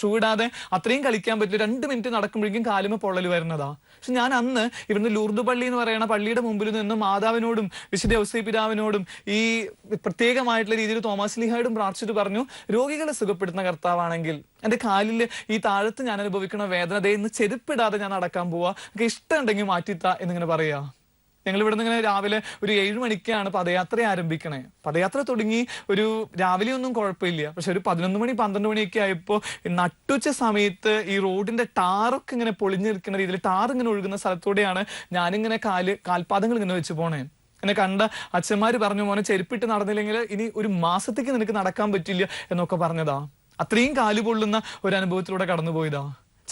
ഷൂ ഇടാതെ അത്രയും കളിക്കാൻ പറ്റില്ല. രണ്ട് മിനിറ്റ് നടക്കുമ്പോഴേക്കും കാലുമ പൊള്ളൽ വരുന്നതാ. പക്ഷെ ഞാൻ അന്ന് ഇവിടുന്ന് ലൂർദ് പള്ളി എന്ന് പറയുന്ന പള്ളിയുടെ മുമ്പിൽ നിന്ന് മാതാവിനോടും വിശുദ്ധ ഔസൈ പിതാവിനോടും ഈ പ്രത്യേകമായിട്ടുള്ള രീതിയിൽ തോമസ് ലിഹായോടും പ്രാർത്ഥിച്ചിട്ട് പറഞ്ഞു രോഗികളെ സുഖപ്പെടുത്തുന്ന കർത്താവാണെങ്കിൽ എന്റെ കാലിൽ ഈ താഴത്ത് ഞാൻ അനുഭവിക്കുന്ന വേദന ഇന്ന് ചെരുപ്പിടാതെ ഞാൻ നടക്കാൻ പോവാ. എനിക്ക് ഇഷ്ടമുണ്ടെങ്കിൽ മാറ്റിത്താ എന്നിങ്ങനെ പറയാ. ഞങ്ങൾ ഇവിടെ നിന്ന് ഇങ്ങനെ രാവിലെ ഒരു ഏഴ് മണിക്കാണ് പദയാത്ര ആരംഭിക്കണേ. പദയാത്ര തുടങ്ങി ഒരു രാവിലെ ഒന്നും കുഴപ്പമില്ല. പക്ഷെ ഒരു പതിനൊന്ന് മണി പന്ത്രണ്ട് മണിയൊക്കെ ആയപ്പോ നട്ടുച്ച സമയത്ത് ഈ റോഡിന്റെ ടാറൊക്കെ ഇങ്ങനെ പൊളിഞ്ഞു നിൽക്കുന്ന രീതിയിൽ ടാർ ഇങ്ങനെ ഒഴുകുന്ന സ്ഥലത്തൂടെയാണ് ഞാനിങ്ങനെ കാൽ കാൽപാദങ്ങൾ ഇങ്ങനെ വെച്ച് പോണേ. എന്നെ കണ്ട അച്ഛന്മാർ പറഞ്ഞു മോനെ ചെരുപ്പിട്ട് നടന്നില്ലെങ്കിൽ ഇനി ഒരു മാസത്തേക്ക് നിനക്ക് നടക്കാൻ പറ്റില്ല എന്നൊക്കെ പറഞ്ഞതാ. അത്രയും കാൽ പൊള്ളുന്ന ഒരു അനുഭവത്തിലൂടെ കടന്നുപോയതാ.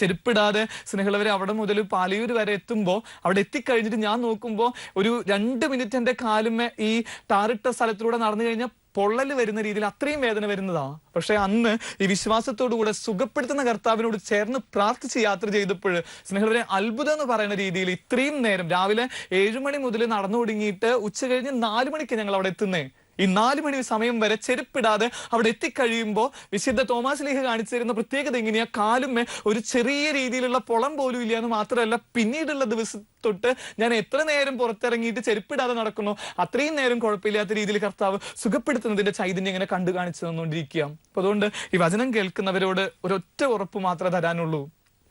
ചെരുപ്പിടാതെ സ്നേഹമുള്ളവരെ അവിടെ മുതൽ പാലയൂർ വരെ എത്തുമ്പോൾ അവിടെ എത്തിക്കഴിഞ്ഞിട്ട് ഞാൻ നോക്കുമ്പോൾ ഒരു രണ്ട് മിനിറ്റ് എന്റെ കാലുമേ ഈ ടാറിട്ട സ്ഥലത്തിലൂടെ നടന്നു കഴിഞ്ഞാൽ പൊള്ളൽ വരുന്ന രീതിയിൽ അത്രയും വേദന വരുന്നതാ. പക്ഷെ അന്ന് ഈ വിശ്വാസത്തോടു കൂടെ സുഖപ്പെടുത്തുന്ന കർത്താവിനോട് ചേർന്ന് പ്രാർത്ഥിച്ച് യാത്ര ചെയ്തപ്പോൾ സ്നേഹവരെ അത്ഭുതം എന്ന് പറയുന്ന രീതിയിൽ ഇത്രയും നേരം രാവിലെ ഏഴുമണി മുതൽ നടന്നു തുടങ്ങിയിട്ട് ഉച്ച കഴിഞ്ഞ് നാല് മണിക്ക് ഞങ്ങൾ അവിടെ എത്തുന്നേ. ഈ നാല് മണി സമയം വരെ ചെരുപ്പിടാതെ അവിടെ എത്തിക്കഴിയുമ്പോൾ വിശുദ്ധ തോമാസ് ലേഖ കാണിച്ചു തരുന്ന പ്രത്യേകത എങ്ങനെയാ? കാലുമേ ഒരു ചെറിയ രീതിയിലുള്ള പൊളം പോലും ഇല്ല എന്ന് മാത്രമല്ല പിന്നീടുള്ള ദിവസം തൊട്ട് ഞാൻ എത്ര നേരം പുറത്തിറങ്ങിയിട്ട് ചെരുപ്പിടാതെ നടക്കുന്നു അത്രയും നേരം കുഴപ്പമില്ലാത്ത രീതിയിൽ കർത്താവ് സുഖപ്പെടുത്തുന്നതിന്റെ ചൈതന്യം ഇങ്ങനെ കണ്ടു കാണിച്ചു തന്നുകൊണ്ടിരിക്കുക. അപ്പൊ അതുകൊണ്ട് ഈ വചനം കേൾക്കുന്നവരോട് ഒരൊറ്റ ഉറപ്പ് മാത്രമേ തരാനുള്ളൂ.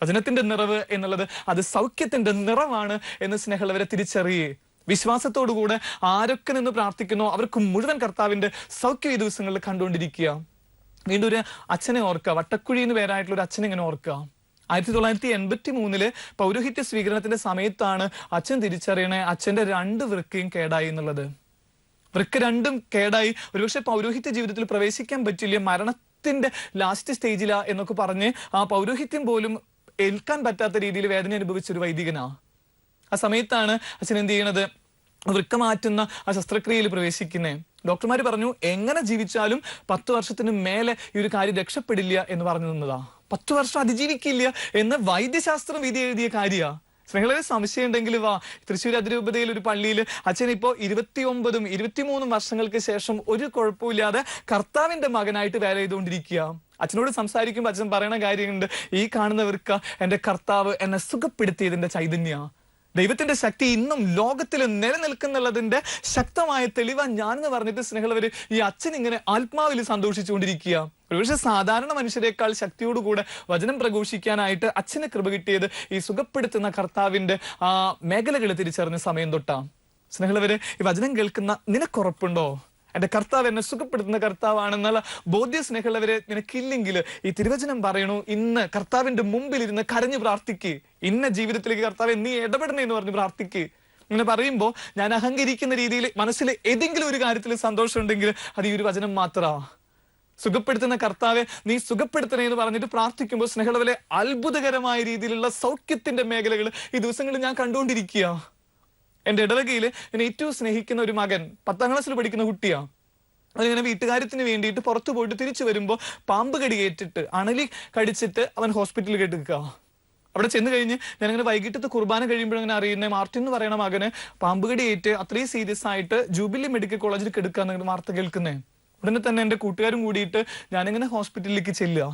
വചനത്തിന്റെ നിറവ് എന്നുള്ളത് അത് സൗഖ്യത്തിന്റെ നിറവാണ് എന്ന് സ്നേഹമുള്ളവരെ തിരിച്ചറിയേ. വിശ്വാസത്തോടുകൂടെ ആരൊക്കെ നിന്ന് പ്രാർത്ഥിക്കുന്നു അവർക്ക് മുഴുവൻ കർത്താവിന്റെ സൗഖ്യം ഈ ദിവസങ്ങളിൽ കണ്ടുകൊണ്ടിരിക്കുക. വീണ്ടും ഒരു അച്ഛനെ ഓർക്കുക. വട്ടക്കുഴി എന്ന് പേരായിട്ടുള്ള ഒരു അച്ഛനെ ഇങ്ങനെ ഓർക്കുക. ആയിരത്തി തൊള്ളായിരത്തി എൺപത്തി മൂന്നിൽ പൗരോഹിത്യ സ്വീകരണത്തിന്റെ സമയത്താണ് അച്ഛൻ തിരിച്ചറിയണേ അച്ഛന്റെ രണ്ട് വൃക്കയും കേടായി എന്നുള്ളത്. വൃക്ക രണ്ടും കേടായി. ഒരുപക്ഷെ പൗരോഹിത്യ ജീവിതത്തിൽ പ്രവേശിക്കാൻ പറ്റില്ല മരണത്തിന്റെ ലാസ്റ്റ് സ്റ്റേജിലാ എന്നൊക്കെ പറഞ്ഞ് ആ പൗരോഹിത്യം പോലും ഏൽക്കാൻ പറ്റാത്ത രീതിയിൽ വേദന അനുഭവിച്ച ഒരു വൈദികനാ. ആ സമയത്താണ് അച്ഛൻ എന്ത് ചെയ്യണത്? വൃക്ക മാറ്റുന്ന ആ ശസ്ത്രക്രിയയിൽ പ്രവേശിക്കുന്നേ. ഡോക്ടർമാർ പറഞ്ഞു എങ്ങനെ ജീവിച്ചാലും പത്ത് വർഷത്തിന് മേലെ ഈ ഒരു കാര്യം രക്ഷപ്പെടില്ല എന്ന് പറഞ്ഞു നിന്നതാ പത്ത് വർഷം അതിജീവിക്കില്ല എന്ന് വൈദ്യശാസ്ത്രം വിധി എഴുതിയ കാര്യ. സ്നേഹികളെ സംശയം ഉണ്ടെങ്കിൽ വാ. തൃശ്ശൂർ അതിരൂപതയിൽ ഒരു പള്ളിയിൽ അച്ഛൻ ഇപ്പോ ഇരുപത്തിയൊമ്പതും ഇരുപത്തിമൂന്നും വർഷങ്ങൾക്ക് ശേഷം ഒരു കുഴപ്പമില്ലാതെ കർത്താവിന്റെ മകനായിട്ട് വേല ചെയ്തുകൊണ്ടിരിക്കുക അച്ഛനോട് സംസാരിക്കുമ്പോൾ അച്ഛൻ പറയണ കാര്യമുണ്ട് ഈ കാണുന്നവർക്ക് എന്റെ കർത്താവ് എന്നെ സുഖപ്പെടുത്തിയതിന്റെ ചൈതന്യ. ദൈവത്തിന്റെ ശക്തി ഇന്നും ലോകത്തിൽ നിലനിൽക്കുന്നുള്ളതിന്റെ ശക്തമായ തെളിവ എന്ന് പറഞ്ഞിട്ട് സ്നേഹമുള്ളവര് ഈ അച്ഛൻ ഇങ്ങനെ ആത്മാവിൽ സന്തോഷിച്ചുകൊണ്ടിരിക്കുക. ഒരുപക്ഷെ സാധാരണ മനുഷ്യരെക്കാൾ ശക്തിയോടുകൂടെ വചനം പ്രഘോഷിക്കാനായിട്ട് അച്ഛന് കൃപ കിട്ടിയത് ഈ സുഖപ്പെടുത്തുന്ന കർത്താവിന്റെ ആ മേഖലകൾ തിരിച്ചറിഞ്ഞ സമയം തൊട്ടാ. സ്നേഹമുള്ളവര് ഈ വചനം കേൾക്കുന്ന നിനക്കുറപ്പുണ്ടോ? എന്റെ കർത്താവ് എന്നെ സുഖപ്പെടുത്തുന്ന കർത്താവാണെന്നുള്ള ബോധ്യ സ്നേഹമുള്ളവരെ നിനക്കില്ലെങ്കിൽ ഈ തിരുവചനം പറയണു ഇന്ന് കർത്താവിന്റെ മുമ്പിൽ ഇരുന്ന് കരഞ്ഞു പ്രാർത്ഥിക്ക്. ഇന്ന ജീവിതത്തിലേക്ക് കർത്താവ് നീ ഇടപെടണേ എന്ന് പറഞ്ഞ് പ്രാർത്ഥിക്ക്. ഇങ്ങനെ പറയുമ്പോൾ ഞാൻ അഹങ്കരിക്കുന്ന രീതിയിൽ മനസ്സിൽ ഏതെങ്കിലും ഒരു കാര്യത്തിൽ സന്തോഷമുണ്ടെങ്കിൽ അത് ഈ ഒരു വചനം മാത്രമാ. സുഖപ്പെടുത്തുന്ന കർത്താവെ നീ സുഖപ്പെടുത്തണേ എന്ന് പറഞ്ഞിട്ട് പ്രാർത്ഥിക്കുമ്പോൾ സ്നേഹളവിലെ അത്ഭുതകരമായ രീതിയിലുള്ള സൗഖ്യത്തിന്റെ മേഖലകൾ ഈ ദിവസങ്ങളിൽ ഞാൻ കണ്ടുകൊണ്ടിരിക്കുക എന്റെ ഇടവകയിൽ എന്നെ ഏറ്റവും സ്നേഹിക്കുന്ന ഒരു മകൻ പത്താം ക്ലാസ്സിൽ പഠിക്കുന്ന കുട്ടിയാ. അതിങ്ങനെ വീട്ടുകാര്യത്തിന് വേണ്ടിയിട്ട് പുറത്തു പോയിട്ട് തിരിച്ചു വരുമ്പോൾ പാമ്പ് കടി കയറ്റിട്ട് അണലി കടിച്ചിട്ട് അവൻ ഹോസ്പിറ്റലിൽ കേട്ടിരിക്കുക അവിടെ ചെന്ന് കഴിഞ്ഞ് ഞാനിങ്ങനെ വൈകിട്ടത്തെ കുർബാന കഴിയുമ്പോഴങ്ങനെ അറിയുന്ന മാർട്ടിൻ എന്ന് പറയുന്ന മകന് പാമ്പ് ഏറ്റ് അത്രയും സീരിയസ് ആയിട്ട് ജൂബിലി മെഡിക്കൽ കോളേജിൽ കിടക്കാന്ന് വാർത്ത കേൾക്കുന്നേ. ഉടനെ തന്നെ എന്റെ കൂട്ടുകാരും കൂടിയിട്ട് ഞാനിങ്ങനെ ഹോസ്പിറ്റലിലേക്ക് ചെല്ലുക.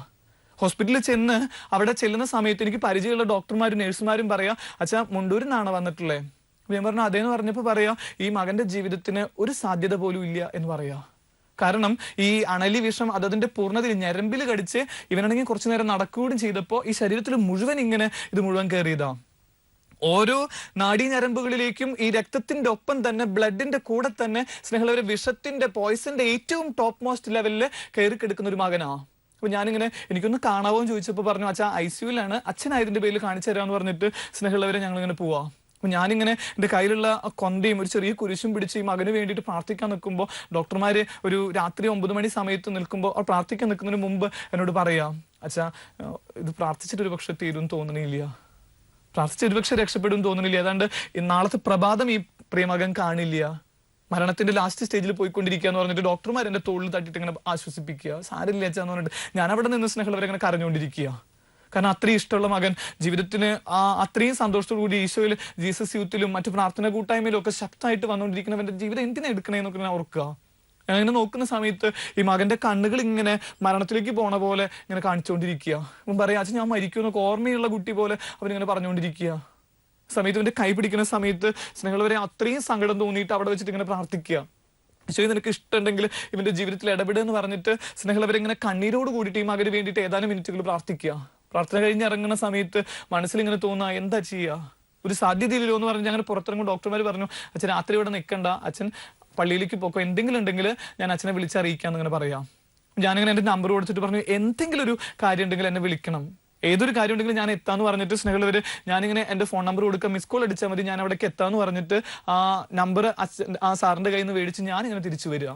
ഹോസ്പിറ്റലിൽ ചെന്ന് അവിടെ ചെല്ലുന്ന സമയത്ത് എനിക്ക് പരിചയമുള്ള ഡോക്ടർമാരും നഴ്സുമാരും പറയാ അച്ഛാ മുണ്ടൂരിൽ നിന്നാണ് വന്നിട്ടുള്ളത് ഞാൻ പറഞ്ഞു അതേന്ന് പറഞ്ഞപ്പോ പറയാ ഈ മകന്റെ ജീവിതത്തിന് ഒരു സാധ്യത പോലും ഇല്ല എന്ന് പറയാ. കാരണം ഈ അണലി വിഷം അതതിന്റെ പൂർണതയിൽ ഞരമ്പിൽ കടിച്ച് ഇവനാണെങ്കിൽ കുറച്ചു നേരം നടക്കുകയും ചെയ്തപ്പോൾ ഈ ശരീരത്തിൽ മുഴുവൻ ഇങ്ങനെ ഇത് മുഴുവൻ കയറിയതാ ഓരോ നാഡീഞരമ്പുകളിലേക്കും ഈ രക്തത്തിന്റെ ഒപ്പം തന്നെ ബ്ലഡിന്റെ കൂടെ തന്നെ സ്നേഹമുള്ളവരെ വിഷത്തിന്റെ പോയിസന്റെ ഏറ്റവും ടോപ്പ് മോസ്റ്റ് ലെവലിൽ കയറി കിടക്കുന്ന ഒരു മകനാ. അപ്പൊ ഞാനിങ്ങനെ എനിക്കൊന്ന് കാണാവോ എന്ന് ചോദിച്ചപ്പോൾ പറഞ്ഞു അച്ഛാ ഐ സിയുലാണ് അച്ഛനായതിന്റെ പേരിൽ കാണിച്ചു തരാന്ന് പറഞ്ഞിട്ട് സ്നേഹമുള്ളവരെ ഞങ്ങൾ ഇങ്ങനെ പോവാ. അപ്പൊ ഞാനിങ്ങനെ എന്റെ കയ്യിലുള്ള കൊന്തയും ഒരു ചെറിയ കുരിശും പിടിച്ച് ഈ മകന് വേണ്ടിയിട്ട് പ്രാർത്ഥിക്കാൻ നിൽക്കുമ്പോൾ ഡോക്ടർമാര് ഒരു രാത്രി ഒമ്പത് മണി സമയത്ത് നിൽക്കുമ്പോൾ പ്രാർത്ഥിക്കാൻ നിൽക്കുന്നതിന് മുമ്പ് എന്നോട് പറയാം അച്ഛാ ഇത് പ്രാർത്ഥിച്ചിട്ട് ഒരു പക്ഷെ തീരും തോന്നണില്ല. പ്രാർത്ഥിച്ച് ഒരുപക്ഷെ രക്ഷപ്പെടും തോന്നണില്ല. ഏതാണ്ട് നാളത്തെ പ്രഭാതം ഈ പ്രിയമകൻ കാണില്ല. മരണത്തിന്റെ ലാസ്റ്റ് സ്റ്റേജിൽ പോയിക്കൊണ്ടിരിക്കുക എന്ന് പറഞ്ഞിട്ട് ഡോക്ടർമാർ എന്റെ തോളിൽ തട്ടിയിട്ട് ഇങ്ങനെ ആശ്വസിപ്പിക്കുക. സാരില്ല അച്ഛാന്ന് പറഞ്ഞിട്ട് ഞാൻ അവിടെ നിന്ന് സ്നേഹമുള്ളവരെ ഇങ്ങനെ കരഞ്ഞുകൊണ്ടിരിക്കുക. കാരണം അത്രയും ഇഷ്ടമുള്ള മകൻ ജീവിതത്തിന് ആ അത്രയും സന്തോഷത്തോടു കൂടി ഈശോയിൽ ജീസസ് യൂത്തിലും മറ്റു പ്രാർത്ഥന കൂട്ടായ്മയിലും ഒക്കെ ശക്തമായിട്ട് വന്നുകൊണ്ടിരിക്കുന്നവന്റെ ജീവിതം എന്തിനാ എടുക്കണേന്നൊക്കെ ഞാൻ ഓർക്കുക. ഞാൻ ഇങ്ങനെ നോക്കുന്ന സമയത്ത് ഈ മകന്റെ കണ്ണുകൾ ഇങ്ങനെ മരണത്തിലേക്ക് പോണ പോലെ ഇങ്ങനെ കാണിച്ചുകൊണ്ടിരിക്കുക. അപ്പം പറയാ അച്ഛൻ ഞാൻ മരിക്കുമെന്നൊക്കെ ഓർമ്മയുള്ള കുട്ടി പോലെ അവരിങ്ങനെ പറഞ്ഞുകൊണ്ടിരിക്കുക. സമയത്ത് ഇവന്റെ കൈ പിടിക്കുന്ന സമയത്ത് സ്നേഹമുള്ളവരെ അത്രയും സങ്കടം തോന്നിയിട്ട് അവിടെ വെച്ചിട്ട് ഇങ്ങനെ പ്രാർത്ഥിക്കുക. ഈശോയെ നിനക്ക് ഇഷ്ടമുണ്ടെങ്കിൽ ഇവന്റെ ജീവിതത്തിൽ ഇടപെടുക എന്ന് പറഞ്ഞിട്ട് സ്നേഹമുള്ളവരെ ഇങ്ങനെ കണ്ണീരോട് കൂടിയിട്ട് ഈ മകന് വേണ്ടിയിട്ട് ഏതാനും മിനിറ്റുകൾ പ്രാർത്ഥിക്കുക. പ്രാർത്ഥന കഴിഞ്ഞ് ഇറങ്ങുന്ന സമയത്ത് മനസ്സിൽ ഇങ്ങനെ തോന്നുക എന്താ ചെയ്യുക ഒരു സാധ്യതയില്ലോ എന്ന് പറഞ്ഞ് അങ്ങനെ പുറത്തിറങ്ങും ഡോക്ടർമാർ പറഞ്ഞു അച്ഛൻ രാത്രി ഇവിടെ നിൽക്കണ്ട അച്ഛൻ പള്ളിയിലേക്ക് പോക്കോ. എന്തെങ്കിലും ഉണ്ടെങ്കിൽ ഞാൻ അച്ഛനെ വിളിച്ചറിയിക്കാം ഇങ്ങനെ പറയാം. ഞാനിങ്ങനെ എന്റെ നമ്പർ കൊടുത്തിട്ട് പറഞ്ഞു എന്തെങ്കിലും ഒരു കാര്യം ഉണ്ടെങ്കിൽ എന്നെ വിളിക്കണം. ഏതൊരു കാര്യം ഉണ്ടെങ്കിലും ഞാൻ എത്താന്ന് പറഞ്ഞിട്ട് സ്നേഹമുള്ളവർ ഞാനിങ്ങനെ എന്റെ ഫോൺ നമ്പർ കൊടുക്കുക മിസ് കോൾ അടിച്ചാൽ മതി ഞാൻ അവിടേക്ക് എത്താന്ന് പറഞ്ഞിട്ട് ആ നമ്പർ ആ സാറിന്റെ കയ്യിൽ നിന്ന് മേടിച്ച് ഞാനിങ്ങനെ തിരിച്ചു വരിക.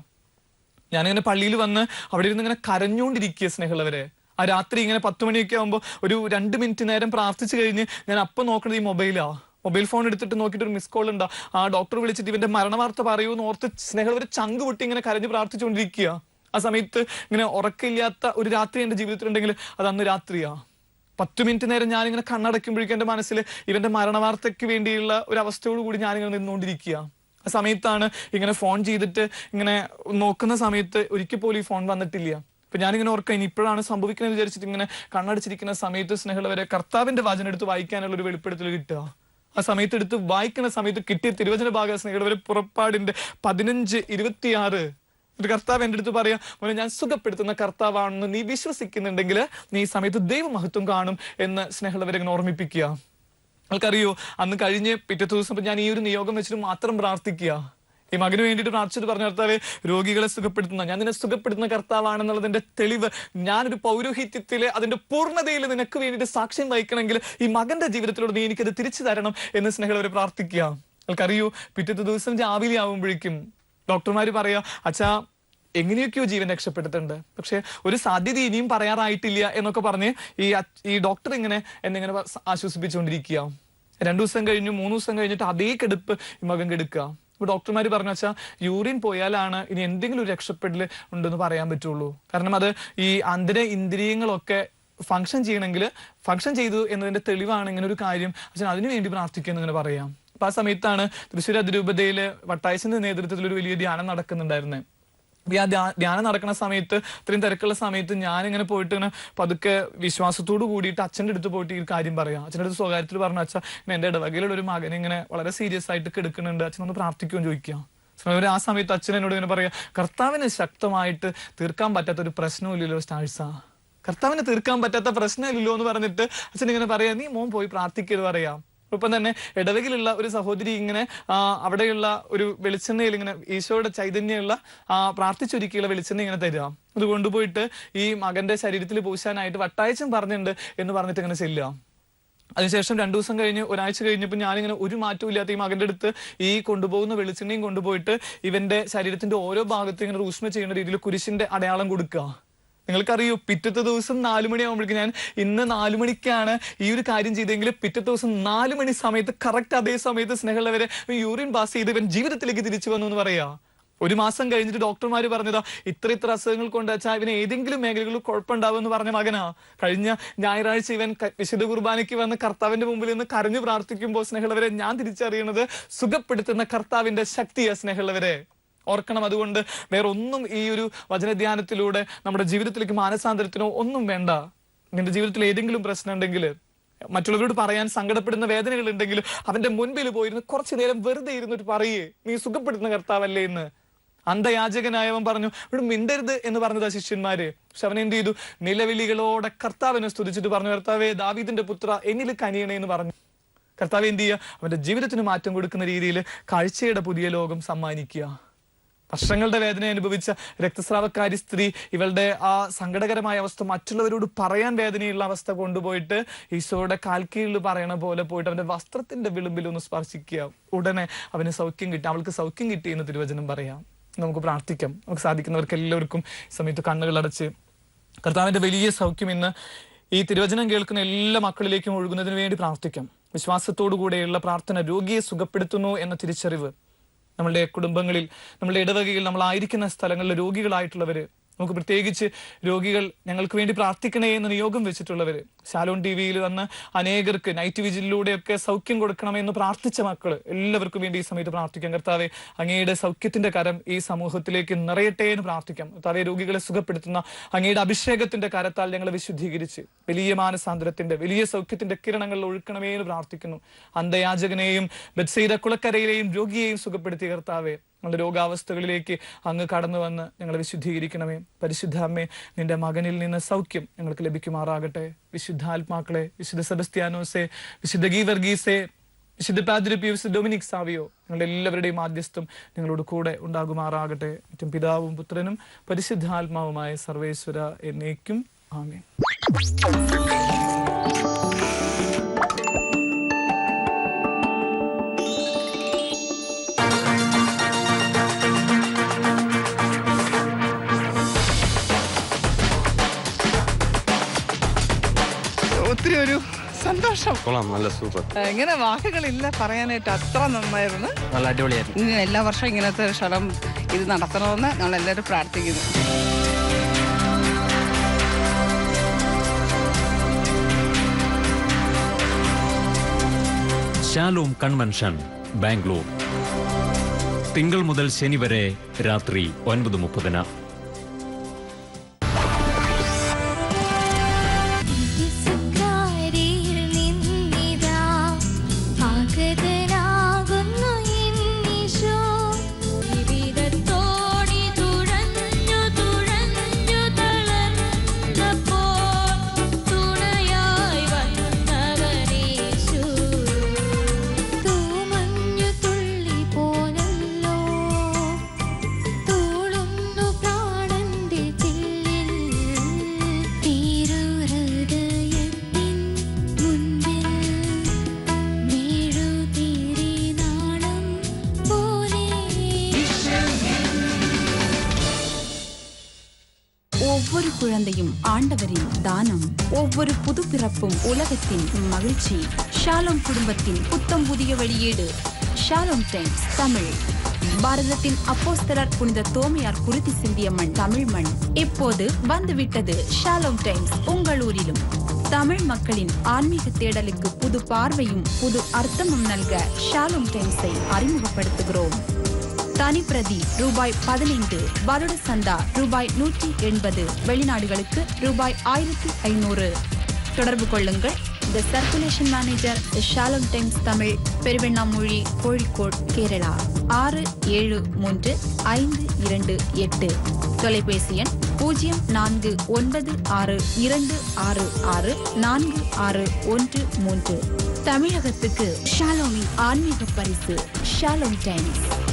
ഞാനിങ്ങനെ പള്ളിയിൽ വന്ന് അവിടെ ഇരുന്ന് ഇങ്ങനെ കരഞ്ഞുകൊണ്ടിരിക്കുക സ്നേഹമുള്ളവരെ. ആ രാത്രി ഇങ്ങനെ പത്ത് മണിയൊക്കെ ആകുമ്പോൾ ഒരു രണ്ട് മിനിറ്റ് നേരം പ്രാർത്ഥിച്ചു കഴിഞ്ഞ് ഞാൻ അപ്പം നോക്കുന്നത് ഈ മൊബൈലാ. മൊബൈൽ ഫോൺ എടുത്തിട്ട് നോക്കിയിട്ട് ഒരു മിസ് കോൾ ഉണ്ടോ. ആ ഡോക്ടർ വിളിച്ചിട്ട് ഇവന്റെ മരണവാർത്ത പറയൂ എന്ന് ഓർത്ത് ഒരു ചങ്ക് പൊട്ടി ഇങ്ങനെ കരഞ്ഞ് പ്രാർത്ഥിച്ചുകൊണ്ടിരിക്കുക. ആ സമയത്ത് ഇങ്ങനെ ഉറക്കമില്ലാത്ത ഒരു രാത്രി എന്റെ ജീവിതത്തിലുണ്ടെങ്കിൽ അത് അന്ന് രാത്രിയാ. പത്ത് മിനിറ്റ് നേരം ഞാനിങ്ങനെ കണ്ണടയ്ക്കുമ്പോഴേക്കും എന്റെ മനസ്സിൽ ഇവന്റെ മരണവാർത്തയ്ക്ക് വേണ്ടിയുള്ള ഒരു അവസ്ഥയോട് കൂടി ഞാനിങ്ങനെ നിന്നുകൊണ്ടിരിക്കുക. ആ സമയത്താണ് ഇങ്ങനെ ഫോൺ ചെയ്തിട്ട് ഇങ്ങനെ നോക്കുന്ന സമയത്ത് ഒരിക്കൽ പോലും ഈ ഫോൺ വന്നിട്ടില്ല. അപ്പൊ ഞാനിങ്ങനെ ഓർക്കാം ഇനി ഇപ്പോഴാണ് സംഭവിക്കുന്നത് വിചാരിച്ചിട്ട് ഇങ്ങനെ കണ്ണടിച്ചിരിക്കുന്ന സമയത്ത് സ്നേഹമുള്ളവരെ കർത്താവിന്റെ വാചനം എടുത്ത് വായിക്കാനുള്ള ഒരു വെളിപ്പെടുത്തൽ കിട്ടുക. ആ സമയത്ത് എടുത്ത് വായിക്കുന്ന സമയത്ത് കിട്ടിയ തിരുവചന ഭാഗ സ്നേഹമുള്ളവരെ പുറപ്പാടിന്റെ പതിനഞ്ച് ഇരുപത്തിയാറ്. ഒരു കർത്താവ് എന്റെ അടുത്ത് പറയാം മോനെ ഞാൻ സുഖപ്പെടുത്തുന്ന കർത്താവാണെന്ന് നീ വിശ്വസിക്കുന്നുണ്ടെങ്കിൽ നീ ഈ സമയത്ത് ദൈവമഹത്വം കാണും എന്ന് സ്നേഹമുള്ളവരെ ഇങ്ങനെ ഓർമ്മിപ്പിക്കുക. നിങ്ങൾക്കറിയോ അന്ന് കഴിഞ്ഞ് പിറ്റത്തെ ദിവസം ഞാൻ ഈ ഒരു നിയോഗം വെച്ചിട്ട് മാത്രം പ്രാർത്ഥിക്കുക. ഈ മകന് വേണ്ടിയിട്ട് പ്രാർത്ഥിച്ചിട്ട് പറഞ്ഞ കർത്താവെ രോഗികളെ സുഖപ്പെടുത്തുന്ന ഞാൻ നിന്നെ സുഖപ്പെടുത്തുന്ന കർത്താവാണെന്നുള്ളതിന്റെ തെളിവ് ഞാനൊരു പൗരോഹിത്യത്തിലെ അതിന്റെ പൂർണതയിൽ നിനക്ക് വേണ്ടിയിട്ട് സാക്ഷ്യം വഹിക്കണമെങ്കിൽ ഈ മകന്റെ ജീവിതത്തിലൂടെ നീ എനിക്കത് തിരിച്ചു തരണം എന്ന് സ്നേഹം അവർ പ്രാർത്ഥിക്കുക. നിങ്ങൾക്കറിയൂ പിറ്റത്തെ ദിവസം രാവിലെ ആവുമ്പോഴേക്കും ഡോക്ടർമാർ പറയാ അച്ഛാ എങ്ങനെയൊക്കെയോ ജീവൻ രക്ഷപ്പെടുത്തുന്നുണ്ട്. പക്ഷെ ഒരു സാധ്യത ഇനിയും പറയാറായിട്ടില്ല എന്നൊക്കെ പറഞ്ഞ് ഈ ഈ ഡോക്ടർ ഇങ്ങനെ എന്നിങ്ങനെ ആശ്വസിപ്പിച്ചുകൊണ്ടിരിക്കുക. രണ്ടു ദിവസം കഴിഞ്ഞു മൂന്ന് ദിവസം കഴിഞ്ഞിട്ട് അതേ കെടുപ്പ് ഈ മകൻ കെടുക്കുക ഡോക്ടർമാർ പറഞ്ഞു വെച്ചാൽ യൂറിൻ പോയാലാണ് ഇനി എന്തെങ്കിലും ഒരു രക്ഷപ്പെടൽ ഉണ്ടെന്ന് പറയാൻ പറ്റുള്ളൂ. കാരണം അത് ഈ അന്തര ഇന്ദ്രിയങ്ങളൊക്കെ ഫങ്ഷൻ ചെയ്യണമെങ്കിൽ ഫങ്ഷൻ ചെയ്തു എന്നതിന്റെ തെളിവാണ് ഇങ്ങനെ ഒരു കാര്യം. അച്ഛൻ അതിനു വേണ്ടി പ്രാർത്ഥിക്കുന്നു ഇങ്ങനെ പറയാം. അപ്പൊ ആ സമയത്താണ് തൃശ്ശൂർ അതിരൂപതയിലെ വട്ടായച്ചന്റെ നേതൃത്വത്തിൽ ഒരു വലിയ ധ്യാനം നടക്കുന്നുണ്ടായിരുന്നത് ആ ധ്യാനം നടക്കുന്ന സമയത്ത് ഇത്രയും തിരക്കുള്ള സമയത്ത് ഞാൻ ഇങ്ങനെ പോയിട്ട് ഇങ്ങനെ പതുക്കെ വിശ്വാസത്തോട് കൂടിയിട്ട് അച്ഛന്റെ അടുത്ത് പോയിട്ട് ഈ കാര്യം പറയാം. അച്ഛന്റെ അടുത്ത് സ്വകാര്യത്തിൽ പറഞ്ഞു അച്ഛൻ എന്റെ ഇടവകയിലുള്ള ഒരു മകൻ ഇങ്ങനെ വളരെ സീരിയസ് ആയിട്ട് കിടക്കുന്നുണ്ട്. അച്ഛൻ ഒന്ന് പ്രാർത്ഥിക്കുമെന്ന് ചോദിക്കാം. സ്നേഹമുള്ളവരെ, ആ സമയത്ത് അച്ഛൻ എന്നോട് ഇങ്ങനെ പറയാം കർത്താവിന് ശക്തമായിട്ട് തീർക്കാൻ പറ്റാത്ത ഒരു പ്രശ്നമില്ലല്ലോ സ്റ്റാഴ്സാ. കർത്താവിന് തീർക്കാൻ പറ്റാത്ത പ്രശ്നമില്ലല്ലോ എന്ന് പറഞ്ഞിട്ട് അച്ഛൻ ഇങ്ങനെ പറയാം നീ മോൻ പോയി പ്രാർത്ഥിക്കരുത് പറയാം. ഒപ്പം തന്നെ ഇടവകിലുള്ള ഒരു സഹോദരി ഇങ്ങനെ അവിടെയുള്ള ഒരു വെളിച്ചെണ്ണയിൽ ഇങ്ങനെ ഈശോയുടെ ചൈതന്യമുള്ള പ്രാർത്ഥിച്ചൊരുക്കിയുള്ള വെളിച്ചെണ്ണ ഇങ്ങനെ തരിക. അത് കൊണ്ടുപോയിട്ട് ഈ മകന്റെ ശരീരത്തിൽ പൂശാനായിട്ട് വട്ടായച്ചൻ പറഞ്ഞിട്ടുണ്ട് എന്ന് പറഞ്ഞിട്ട് ഇങ്ങനെ ചെല്ലുക. അതിനുശേഷം രണ്ടു ദിവസം കഴിഞ്ഞ് ഒരാഴ്ച കഴിഞ്ഞപ്പോൾ ഞാനിങ്ങനെ ഒരു മാറ്റവും ഇല്ലാത്ത ഈ മകന്റെ അടുത്ത് ഈ കൊണ്ടുപോകുന്ന വെളിച്ചെണ്ണയും കൊണ്ടുപോയിട്ട് ഇവന്റെ ശരീരത്തിന്റെ ഓരോ ഭാഗത്തും ഇങ്ങനെ റൂഷ്മ ചെയ്യുന്ന രീതിയിൽ കുരിശിന്റെ അടയാളം കൊടുക്കുക. നിങ്ങൾക്കറിയോ പിറ്റത്തെ ദിവസം നാലു മണിയാകുമ്പോഴേക്കും ഞാൻ ഇന്ന് നാലു മണിക്കാണ് ഈ ഒരു കാര്യം ചെയ്തെങ്കിൽ പിറ്റത്തെ ദിവസം നാലു മണി സമയത്ത് കറക്റ്റ് അതേ സമയത്ത് സ്നേഹമുള്ളവരെ യൂറിൻ പാസ് ചെയ്ത് ഇവൻ ജീവിതത്തിലേക്ക് തിരിച്ചു വന്നു എന്ന് പറയാ. ഒരു മാസം കഴിഞ്ഞിട്ട് ഡോക്ടർമാർ പറഞ്ഞതാ ഇത്ര ഇത്ര അസുഖങ്ങൾ കൊണ്ട് വെച്ചാൽ ഇവന് ഏതെങ്കിലും മേഖലകളിൽ കുഴപ്പമുണ്ടാവുമെന്ന് പറഞ്ഞ മകനാ. കഴിഞ്ഞ ഞായറാഴ്ച ഇവൻ വിശുദ്ധ കുർബാനയ്ക്ക് വന്ന് കർത്താവിന്റെ മുമ്പിൽ നിന്ന് കരഞ്ഞു പ്രാർത്ഥിക്കുമ്പോൾ സ്നേഹമുള്ളവരെ ഞാൻ തിരിച്ചറിയണത് സുഖപ്പെടുത്തുന്ന കർത്താവിന്റെ ശക്തിയാ സ്നേഹമുള്ളവരെ. ഓർക്കണം. അതുകൊണ്ട് വേറെ ഒന്നും ഈ ഒരു വചനധ്യാനത്തിലൂടെ നമ്മുടെ ജീവിതത്തിലേക്ക് മാനസാന്തരത്തിനോ ഒന്നും വേണ്ട. നിന്റെ ജീവിതത്തിൽ ഏതെങ്കിലും പ്രശ്നം ഉണ്ടെങ്കിൽ മറ്റുള്ളവരോട് പറയാൻ സങ്കടപ്പെടുന്ന വേദനകൾ ഉണ്ടെങ്കിൽ അവന്റെ മുൻപിൽ പോയിരുന്ന് കുറച്ചു നേരം വെറുതെ ഇരുന്നിട്ട് പറയേ. നീ സുഖപ്പെടുന്ന കർത്താവല്ലേ എന്ന്. അന്ധയാചകനായവൻ പറഞ്ഞു ഇവിടെ മിണ്ടരുത് എന്ന് പറഞ്ഞതാ ശിഷ്യന്മാര്. പക്ഷെ അവൻ എന്ത് ചെയ്തു? നിലവിളികളോടെ കർത്താവിനെ സ്തുതിച്ചിട്ട് പറഞ്ഞു കർത്താവേ ദാവീദിന്റെ പുത്ര എന്നിൽ കനിയണേ എന്ന് പറഞ്ഞു. കർത്താവ് എന്ത് ചെയ്യുക? അവന്റെ ജീവിതത്തിന് മാറ്റം കൊടുക്കുന്ന രീതിയിൽ കാഴ്ചയുടെ പുതിയ ലോകം സമ്മാനിക്കുക. വർഷങ്ങളുടെ വേദന അനുഭവിച്ച രക്തസ്രാവക്കാരി സ്ത്രീ ഇവളുടെ ആ സങ്കടകരമായ അവസ്ഥ മറ്റുള്ളവരോട് പറയാൻ വേദനയുള്ള അവസ്ഥ കൊണ്ടുപോയിട്ട് ഈശോയുടെ കാൽക്കീഴിൽ പറയണ പോലെ പോയിട്ട് അവന്റെ വസ്ത്രത്തിന്റെ വിളിമ്പിൽ ഒന്ന് സ്പർശിക്കുക. ഉടനെ അവന് സൗഖ്യം കിട്ടി. അവൾക്ക് സൗഖ്യം കിട്ടി എന്ന് തിരുവചനം പറയാം. നമുക്ക് പ്രാർത്ഥിക്കാം. നമുക്ക് സാധിക്കുന്നവർക്ക് എല്ലാവർക്കും സമയത്ത് കണ്ണുകളടച്ച് കർത്താവിന്റെ വലിയ സൗഖ്യം ഇന്ന് ഈ തിരുവചനം കേൾക്കുന്ന എല്ലാ മക്കളിലേക്കും ഒഴുകുന്നതിന് വേണ്ടി പ്രാർത്ഥിക്കാം. വിശ്വാസത്തോടു കൂടെയുള്ള പ്രാർത്ഥന രോഗിയെ സുഖപ്പെടുത്തുന്നു എന്ന തിരിച്ചറിവ് നമ്മളുടെ കുടുംബങ്ങളിൽ നമ്മളുടെ ഇടവകയിൽ നമ്മളായിരിക്കുന്ന സ്ഥലങ്ങളിലെ രോഗികളായിട്ടുള്ളവര് നമുക്ക് പ്രത്യേകിച്ച് രോഗികൾ ഞങ്ങൾക്ക് വേണ്ടി പ്രാർത്ഥിക്കണേ എന്ന് നിയോഗം വെച്ചിട്ടുള്ളവർ ശാലോൺ ടി വിയിൽ വന്ന് അനേകർക്ക് നൈറ്റ് വിജിലിലൂടെയൊക്കെ സൗഖ്യം കൊടുക്കണമെന്ന് പ്രാർത്ഥിച്ച മക്കൾ എല്ലാവർക്കും വേണ്ടി ഈ സമയത്ത് പ്രാർത്ഥിക്കാം. കർത്താവെ അങ്ങയുടെ സൗഖ്യത്തിന്റെ കരം ഈ സമൂഹത്തിലേക്ക് നിറയട്ടെ എന്ന് പ്രാർത്ഥിക്കാം. കർത്താവെ രോഗികളെ സുഖപ്പെടുത്തുന്ന അങ്ങയുടെ അഭിഷേകത്തിന്റെ കരത്താൽ ഞങ്ങളെ വിശുദ്ധീകരിച്ച് വലിയ മാനസാന്തരത്തിന്റെ വലിയ സൗഖ്യത്തിന്റെ കിരണങ്ങളിൽ ഒഴുക്കണമേ എന്ന് പ്രാർത്ഥിക്കുന്നു. അന്ധയാചകനെയും ബത്സൈദ കുളക്കരയിലെയും രോഗിയെയും സുഖപ്പെടുത്തിയ കർത്താവെ ഞങ്ങളുടെ രോഗാവസ്ഥകളിലേക്ക് അങ്ങ് കടന്നു വന്ന് ഞങ്ങളെ വിശുദ്ധീകരിക്കണമേ. പരിശുദ്ധ അമ്മേ നിന്റെ മകനിൽ നിന്ന് സൗഖ്യം ഞങ്ങൾക്ക് ലഭിക്കുമാറാകട്ടെ. വിശുദ്ധ ആത്മാക്കളെ വിശുദ്ധ സെബസ്ത്യാനോസെ വിശുദ്ധ ഗീവർഗീസെ വിശുദ്ധ പാദ്രിപ്പി വിശുദ്ധ ഡൊമിനിക് സാവിയോ ഞങ്ങളുടെ എല്ലാവരുടെയും ആദ്യസ്ഥം നിങ്ങളോട് കൂടെ ഉണ്ടാകുമാറാകട്ടെ. മറ്റും പിതാവും പുത്രനും പരിശുദ്ധാത്മാവുമായ സർവേശ്വര എന്നേക്കും. ആമേൻ. സന്തോഷം. കൊള്ളാം നല്ല സൂപ്പർ. ഇങ്ങനെ വാക്കുകളില്ല പറയാനായിട്ട് അത്ര നന്നായിരുന്നു. നല്ല അടിപൊളിയായിരുന്നു. ഇനി എല്ലാ വർഷവും ഇങ്ങനത്തെ ഒരു സ്ഥലം ഇത് നടത്തണമെന്ന് ഞങ്ങൾ എല്ലാവരും പ്രാർത്ഥിക്കുന്നു. ശാലോം കൺവെൻഷൻ ബാംഗ്ലൂർ. തിങ്കൾ മുതൽ ശനി വരെ രാത്രി ഒൻപത് മുപ്പതിന് குழந்தையும் ஆண்டவரின் தானம். ஒவ்வொரு புது பிறப்பும் உலகத்தின் மகிழ்ச்சி. ஷாலோம் குடும்பத்தின் புத்தம் புதிய வெளியீடு. ஷாலோம் டைம்ஸ் தமிழ். பாரதத்தின் அப்போஸ்தலர் புனித தோமையார் குருதி சிந்திய மண் தமிழ் மண். இப்போது வந்துவிட்டது ஷாலோம் டைம்ஸ் உங்கள் ஊரிலும். தமிழ் மக்களின் ஆன்மீக தேடலுக்கு புது பார்வையும் புது அர்த்தமும் நல்க ஷாலோம் டைம்ஸை அறிமுகப்படுத்துகிறோம். தனிப்பிரதி ரூபாய் பதினைந்து வருட சந்தா ரூபாய் நூற்றி எண்பது வெளிநாடுகளுக்கு ரூபாய் ஆயிரத்தி ஐநூறு. தொடர்பு கொள்ளுங்கள். The circulation manager Shalom Times Tamil Peruvannamuzhi Kozhikode Kerala. ஆறு ஏழு மூன்று ஐந்து இரண்டு எட்டு. தொலைபேசி எண் பூஜ்ஜியம் நான்கு ஒன்பது ஆறு இரண்டு ஆறு ஆறு நான்கு ஆறு ஒன்று மூன்று. தமிழகத்துக்கு ஷாலோமின் ஆன்மீக பரிசு ஷாலோம் டைம்ஸ்